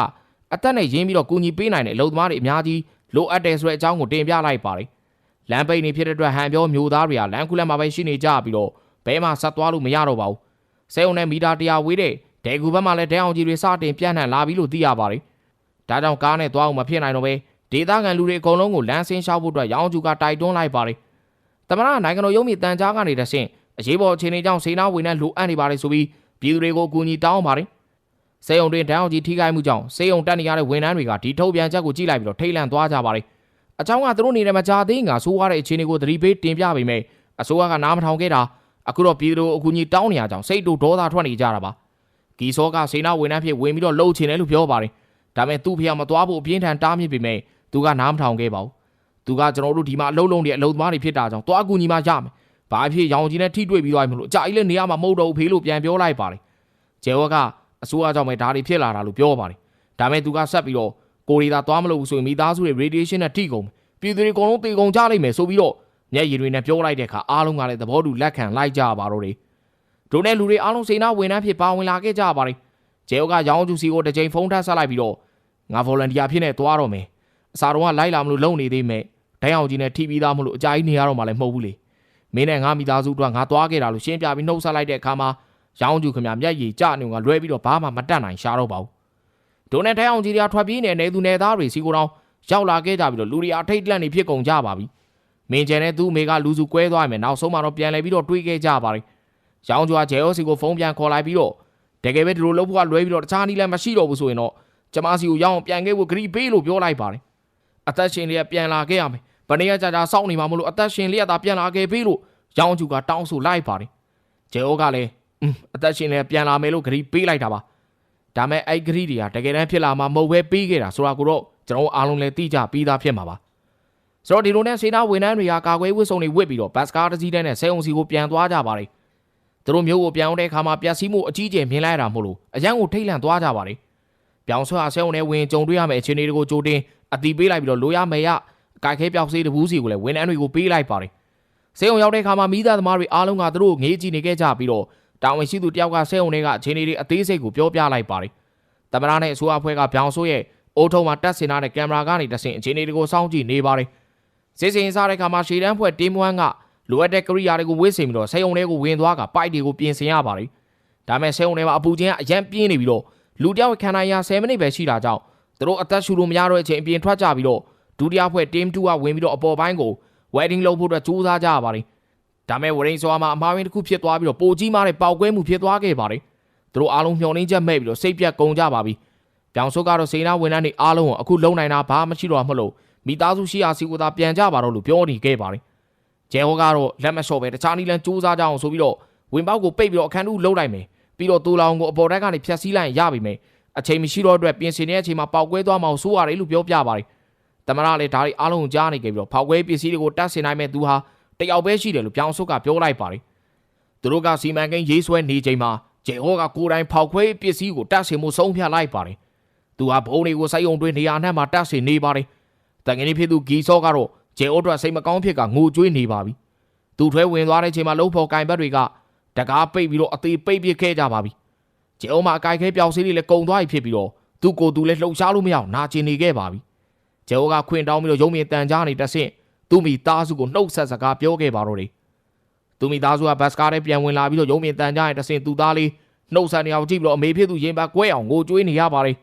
အသက်နဲ့ရင်းပြီးတော့ကူညီပေးနိုင်တဲ့အလုပ်သမားတွေအများကြီးလိုအပ်တယ်ဆိုတဲ့အကြောင်းကိုတင်ပြလိုက်ပါတယ်။လမ်းပိတ်နေဖြစ်တဲ့အတွက်ဟန်ပြောမျိုးသားတွေကလမ်းခုလက်မှာပဲရှိနေကြပြီးတော့ဘဲမှာဆက်သွားလို့မရတော့ပါဘူး။စေုံနဲ့မီတာ100ဝေးတဲ့ ဒဲကူဘက်မှာလည်းဒဲအောင်ကြီးတွေစတင်ပြန့်နှံ့လာပြီလို့သိရပါတယ်။ဒါကြောင့်ကားနဲ့သွားအောင်မဖြစ်နိုင်တော့ပဲဒေသခံလူတွေအကုန်လုံးကိုလမ်းဆင်းရှောက်ဖို့အတွက်ရောင်းကျူကတိုက်တွန်းလိုက်ပါတယ်။တမရနိုင်ငံတော်ရုံးမြေတန်ကြားကနေတဆင့်အရေးပေါ်အခြေအနေကြောင့်စေနာဝင်နဲ့လိုအပ်နေပါတယ်ဆိုပြီးပြည်သူတွေကိုအကူအညီတောင်းပါတယ်။စေယုံတွင်တန်းအောင်ကြီးထိခိုက်မှုကြောင့်စေယုံတက်နေရတဲ့ဝန်ထမ်းတွေကဒီထုတ်ပြန်ချက်ကိုကြည့်လိုက်ပြီးတော့ထိတ်လန့်သွားကြပါတယ်။အချောင်းကသူတို့နေနဲ့မကြသေးငါဆိုးရတဲ့အခြေအနေကိုသတိပေးတင်ပြပေမဲ့အစိုးရကနားမထောင်ခဲ့တာအခုတော့ပြည်သူတို့အကူအညီတောင်းနေရကြောင်းစိတ်တူဒေါသထွက်နေကြတာပါ။ ဂီစောကစေနာဝန်ထမ်းဖြစ်ဝင်ပြီးတော့လှုပ်ချင်တယ်လို့ပြောပါတယ်။ဒါပေမဲ့သူ့ဖေမသွားဖို့အပြင်းထန်တားမြစ်ပေမဲ့သူကနားမထောင်ခဲ့ပါဘူးသူကကျွန်တော်တို့ဒီမှာအလုံးလုံးတွေအလုံးသမားတွေဖြစ်တာကြောင့်သွားအကူညီမှရမယ်ဘာဖြစ်ရောင်ကြီးနဲ့ထိတွေ့ပြီးသွားပြီမလို့အကြအိုက်လည်းနေရမှာမဟုတ်တော့ဘူးဖေးလို့ပြန်ပြောလိုက်ပါတယ်ကျဲဝက်ကအစိုးရကြောင့်ပဲဒါတွေဖြစ်လာတာလို့ပြောပါတယ်ဒါမဲ့သူကဆက်ပြီးတော့ကိုရီသာသွားမလို့ဘူးဆိုရင်မိသားစုတွေ radiation နဲ့ထိကုန်ပြည်သူတွေအကုန်လုံးတေကုန်ကြလိမ့်မယ်ဆိုပြီးတော့မျက်ရည်တွေနဲ့ပြောလိုက်တဲ့အခါအားလုံးကလည်းသဘောတူလက်ခံလိုက်ကြပါတော့တယ် တို့နဲ့လူတွေအားလုံးစိန်နာဝန်ထမ်းဖြစ်ပါဝင်လာခဲ့ကြပါတယ်ဂျေအိုကရောင်းကျူစီကိုတစ်ချိန်ဖုန်းထပ်ဆက်လိုက်ပြီးတော့ငါဗော်လန်တီယာဖြစ်နေသွားတော့မယ်အစားတော့ကလိုက်လာမလို့လုံနေသေးမယ်ဒိုင်းအောင်ကြီးနဲ့ထိပြီးသားမလို့အကြိုက်နေရတော့မှလည်းမဟုတ်ဘူးလေမင်းနဲ့ငါမိသားစုတို့ကငါသွားခဲ့တာလို့ရှင်းပြပြီးနှုတ်ဆက်လိုက်တဲ့အခါမှာရောင်းကျူခင်ဗျမျက်ရည်ကျနေကလွဲပြီးတော့ဘာမှမတတ်နိုင်ရှာတော့ပါဘူးတို့နဲ့ဒိုင်းအောင်ကြီးတွေကထွက်ပြေးနေနေသူနေသားတွေစီကိုတော့ရောက်လာခဲ့ကြပြီးတော့လူတွေအထိတ်လန့်နေဖြစ်ကုန်ကြပါပြီမင်းကျန်တဲ့သူ့မိကလူစုကွဲသွားမယ်နောက်ဆုံးမှတော့ပြန်လဲပြီးတော့တွေးခဲ့ကြပါတယ် ရောင်းကျူကဂျေအိုစီကိုဖုန်းပြန်ခေါ်လိုက်ပြီးတော့တကယ်ပဲဒီလိုလုပ်ဖို့ကလွဲပြီးတော့တခြားနည်းလည်းမရှိတော့ဘူးဆိုရင်တော့ကျမစီကိုရောင်းပြန်ခဲ့ဖို့ဂရီပေးလို့ပြောလိုက်ပါတယ်အသက်ရှင်လျက်ပြန်လာခဲ့ရမယ်ဗနေရကြာကြာစောင့်နေမှာမလို့အသက်ရှင်လျက်သာပြန်လာခဲ့ပြီလို့ရောင်းကျူကတောင်းဆိုလိုက်ပါတယ်ဂျေအိုကလည်းအင်းအသက်ရှင်လျက်ပြန်လာမယ်လို့ဂရီပေးလိုက်တာပါဒါမဲ့အဲ့ဂရီတွေကတကယ်တမ်းဖြစ်လာမှာမဟုတ်ပဲပြီးခဲ့တာဆိုတာကိုတော့ကျွန်တော်အားလုံးလည်းသိကြပြီးသားဖြစ်မှာပါဆိုတော့ဒီလိုနဲ့စေနာဝန်ထမ်းတွေကကာကွယ်ဝစ်စုံတွေဝစ်ပြီးတော့ဘတ်စကားတစ်စီးတန်းနဲ့ဆဲုံစီကိုပြန်သွားကြပါတယ် သူတို့မျိုးကိုပြန်အောင်တဲ့အခါမှာပျက်စီးမှုအကြီးကျယ်မြင်လိုက်ရတာမို့လို့အရန်ကိုထိတ်လန့်သွားကြပါတယ်ပြောင်ဆွာဆဲုံနဲ့ဝင်ကြုံတွေ့ရမယ့်အခြေအနေတွေကိုကြိုတင်အတီးပေးလိုက်ပြီးတော့လိုရမယ်ရအကြိုက်ခဲပြောက်စေးတပူးစီကိုလည်းဝန်ထမ်းတွေကိုပေးလိုက်ပါတယ်ဆဲုံရောက်တဲ့အခါမှာမိသားသမားတွေအားလုံးကသူတို့ငေးကြည့်နေခဲ့ကြပြီးတော့တာဝန်ရှိသူတယောက်ကဆဲုံတွေကအခြေအနေတွေအသေးစိတ်ကိုပြောပြလိုက်ပါတယ်တမရနဲ့အစိုးရအဖွဲ့ကပြောင်ဆိုးရဲ့အိုးထုံမှာတက်ဆင်ထားတဲ့ကင်မရာကနေတဆင်အခြေအနေတွေကိုစောင့်ကြည့်နေပါတယ်စစ်စင်စားတဲ့အခါမှာရှေ့တန်းဖွဲ့တင်းမွန်းက လိုအပ်တဲ့ကိရိယာတွေကိုဝစ်ဆင်ပြီးတော့ဆဲုံတွေကိုဝင်သွားကပိုက်တွေကိုပြင်ဆင်ရပါတယ်ဒါမဲ့ဆဲုံတွေမှာအပူချင်းကအရန်ပြင်းနေပြီးတော့လူတယောက်ခန္ဓာရ10မိနစ်ပဲရှိတာကြောင့်သူတို့အသက်ရှူလို့မရတော့တဲ့အချိန်အပြင်ထွက်ကြပြီးတော့ဒုတိယဖွဲ့ team 2ကဝင်ပြီးတော့အပေါ်ပိုင်းကို wedding လုပ်ဖို့အတွက်ကြိုးစားကြရပါတယ်ဒါမဲ့ဝရင်စွာမှာအမှားရင်းတစ်ခုဖြစ်သွားပြီးတော့ပိုကြီးမားတဲ့ပေါက်ကွဲမှုဖြစ်သွားခဲ့ပါတယ်သူတို့အားလုံးမျှော်လင့်ချက်မဲ့ပြီးတော့စိတ်ပြတ်ကုန်ကြပါပြီပြောင်စုကတော့စေနာဝန်ထမ်းတွေအားလုံးကိုအခုလုံနိုင်တာဘာမှမရှိတော့မှလို့မိသားစုရှိရာစီကိုသာပြန်ကြပါတော့လို့ပြောနေခဲ့ပါတယ် ကျဲဟောကတော့လက်မလျှော့ပဲတခြားနည်းလမ်းစူးစမ်းကြအောင်ဆိုပြီးတော့ဝင်ပေါက်ကိုပိတ်ပြီးတော့အခန်းတူလှုပ်လိုက်မယ်ပြီးတော့တူလောင်ကိုအပေါ်တက်ကနေဖြတ်စည်းလိုက်ရင်ရပြီမယ်အချိန်မရှိတော့အတွက်ပြင်ဆင်နေတဲ့အချိန်မှာပောက်ကွဲသွားမှောင်ဆိုးရတယ်လို့ပြောပြပါတယ်တမရလည်းဒါတွေအားလုံးကြားနေကြပြီးတော့ဖောက်ကွဲပစ္စည်းတွေကိုတတ်ဆင်နိုင်မဲ့သူဟာတယောက်ပဲရှိတယ်လို့ပြောင်ဆုတ်ကပြောလိုက်ပါတယ်သူတို့ကစီမံကိန်းရေးဆွဲနေချိန်မှာဂျေဟောကကိုယ်တိုင်ဖောက်ခွဲပစ္စည်းကိုတတ်ဆင်မှုဆုံးဖြတ်လိုက်ပါတယ်သူဟာဘုံတွေကိုစိုက်ုံတွင်းနေရာနှံ့မှာတတ်ဆင်နေပါတယ်တန်ငယ်လေးဖြစ်သူဂီဆော့ကတော့ ဂျေအိုအတွက်စိတ်မကောင်းဖြစ်ကငိုကြွေးနေပါပြီသူထွဲဝင်သွားတဲ့အချိန်မှာလုံးဖော်ကင်ဘတ်တွေကတကားပိတ်ပြီးတော့အသေးပိတ်ပစ်ခဲ့ကြပါပြီဂျေအိုမှာအကြိုက်ခဲပျောက်ဆေးလေးလည်းကုံသွားပြီဖြစ်ပြီးတော့သူ့ကိုယ်သူလည်းလှုပ်ရှားလို့မရအောင်နာကျင်နေခဲ့ပါပြီဂျေအိုကခွင့်တောင်းပြီးတော့ရုံမြင်တန်ကြားနေတဆင့်သူ့မိသားစုကိုနှုတ်ဆက်စကားပြောခဲ့ပါတော့တယ်သူမိသားစုကဘတ်စကားထဲပြန်ဝင်လာပြီးတော့ရုံမြင်တန်ကြားနေတဆင့်သူသားလေးနှုတ်ဆက်နေအောင်ကြည့်ပြီးတော့အမေဖြစ်သူရင်ပါကွဲအောင်ငိုကြွေးနေရပါတယ်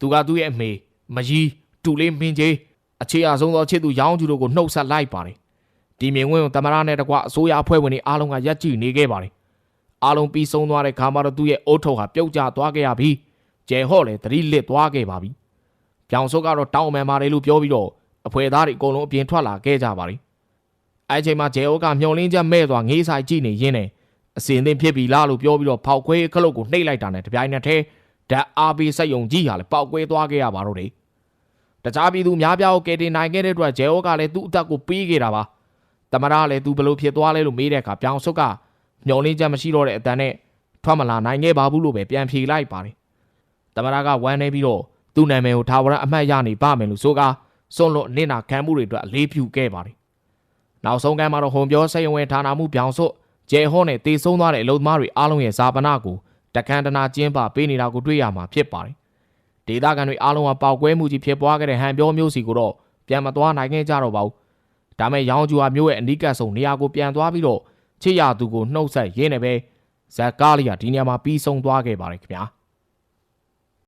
သူကသူ့ရဲ့အမေမကြီးတူလေးမင်းကြီး အခြေအဆုံးသောချစ်သူရောင်းကျူတို့ကိုနှုတ်ဆက်လိုက်ပါတယ်ဒီမြင်ဝင်းကိုတမရနဲ့တကွအစိုးရအဖွဲ့ဝင်တွေအားလုံးကရက်ကြည့်နေခဲ့ပါတယ်အားလုံးပြီးဆုံးသွားတဲ့ခါမှာတော့သူ့ရဲ့အုတ်ထုပ်ဟာပြုတ်ကျသွားခဲ့ရပြီးကျဲဟော့လည်းသတိလစ်သွားခဲ့ပါပြီပြောင်စုကတော့တောင်းပန်ပါတယ်လို့ပြောပြီးတော့အဖွဲသားတွေအကုန်လုံးအပြင်ထွက်လာခဲ့ကြပါတယ်အဲချိန်မှာဂျေအိုကမျောလင်းချက်မဲ့သွားငေးဆိုင်ကြည့်နေရင်းနဲ့အစင်သင်ဖြစ်ပြီလားလို့ပြောပြီးတော့ဖောက်ခွဲခလုတ်ကိုနှိပ်လိုက်တာနဲ့တပြိုင်နက်တည်းဓာတ်အားပေးစက်ယုံကြီးဟာလည်းပောက်ကွဲသွားခဲ့ရပါတော့တယ် တခြားပြည်သူများပြားကိုကယ်တင်နိုင်ခဲ့တဲ့အတွက်ဂျေအိုကလည်းသူ့အသက်ကိုပေးခဲ့တာပါတမရလည်းသူဘလို့ဖြစ်သွားလဲလို့မေးတဲ့အခါပြောင်စုကမျောလင်းချက်မရှိတော့တဲ့အတန်နဲ့ထွက်မလာနိုင်ခဲ့ပါဘူးလို့ပဲပြန်ဖြေလိုက်ပါတယ်တမရကဝမ်းနေပြီးတော့သူ့နာမည်ကိုထာဝရအမှတ်ရနေပါမယ်လို့ဆိုကာစွန့်လွတ်နင့်နာခံမှုတွေအတွက်အလေးပြုခဲ့ပါတယ်နောက်ဆုံးကမ်းမှာတော့ဟွန်ပြောစိတ်ဝင်ဌာနမှုပြောင်စုဂျေဟောနဲ့တေဆုံးသွားတဲ့အလုံသမားတွေအားလုံးရဲ့ဇာပနာကိုတခန္တနာကျင်းပပေးနေတာကိုတွေ့ရမှာဖြစ်ပါတယ်။ ဒေသခံတွေအားလုံးကပေါက်ကွဲမှုကြီးဖြစ်ပွားခဲ့တဲ့ဟန်ပြောမျိုးစီကိုတော့ပြန်မသွားနိုင်ခဲ့ကြတော့ပါဘူး။ဒါမဲ့ရောင်ကျူဟာမျိုးရဲ့အနီးကပ်ဆုံးနေရာကိုပြန်သွားပြီးတော့ချစ်ရသူကိုနှုတ်ဆက်ရင်းနေပဲဇက်ကားလီယာဒီနေရာမှာပြီးဆုံးသွားခဲ့ပါတယ်ခင်ဗျာ။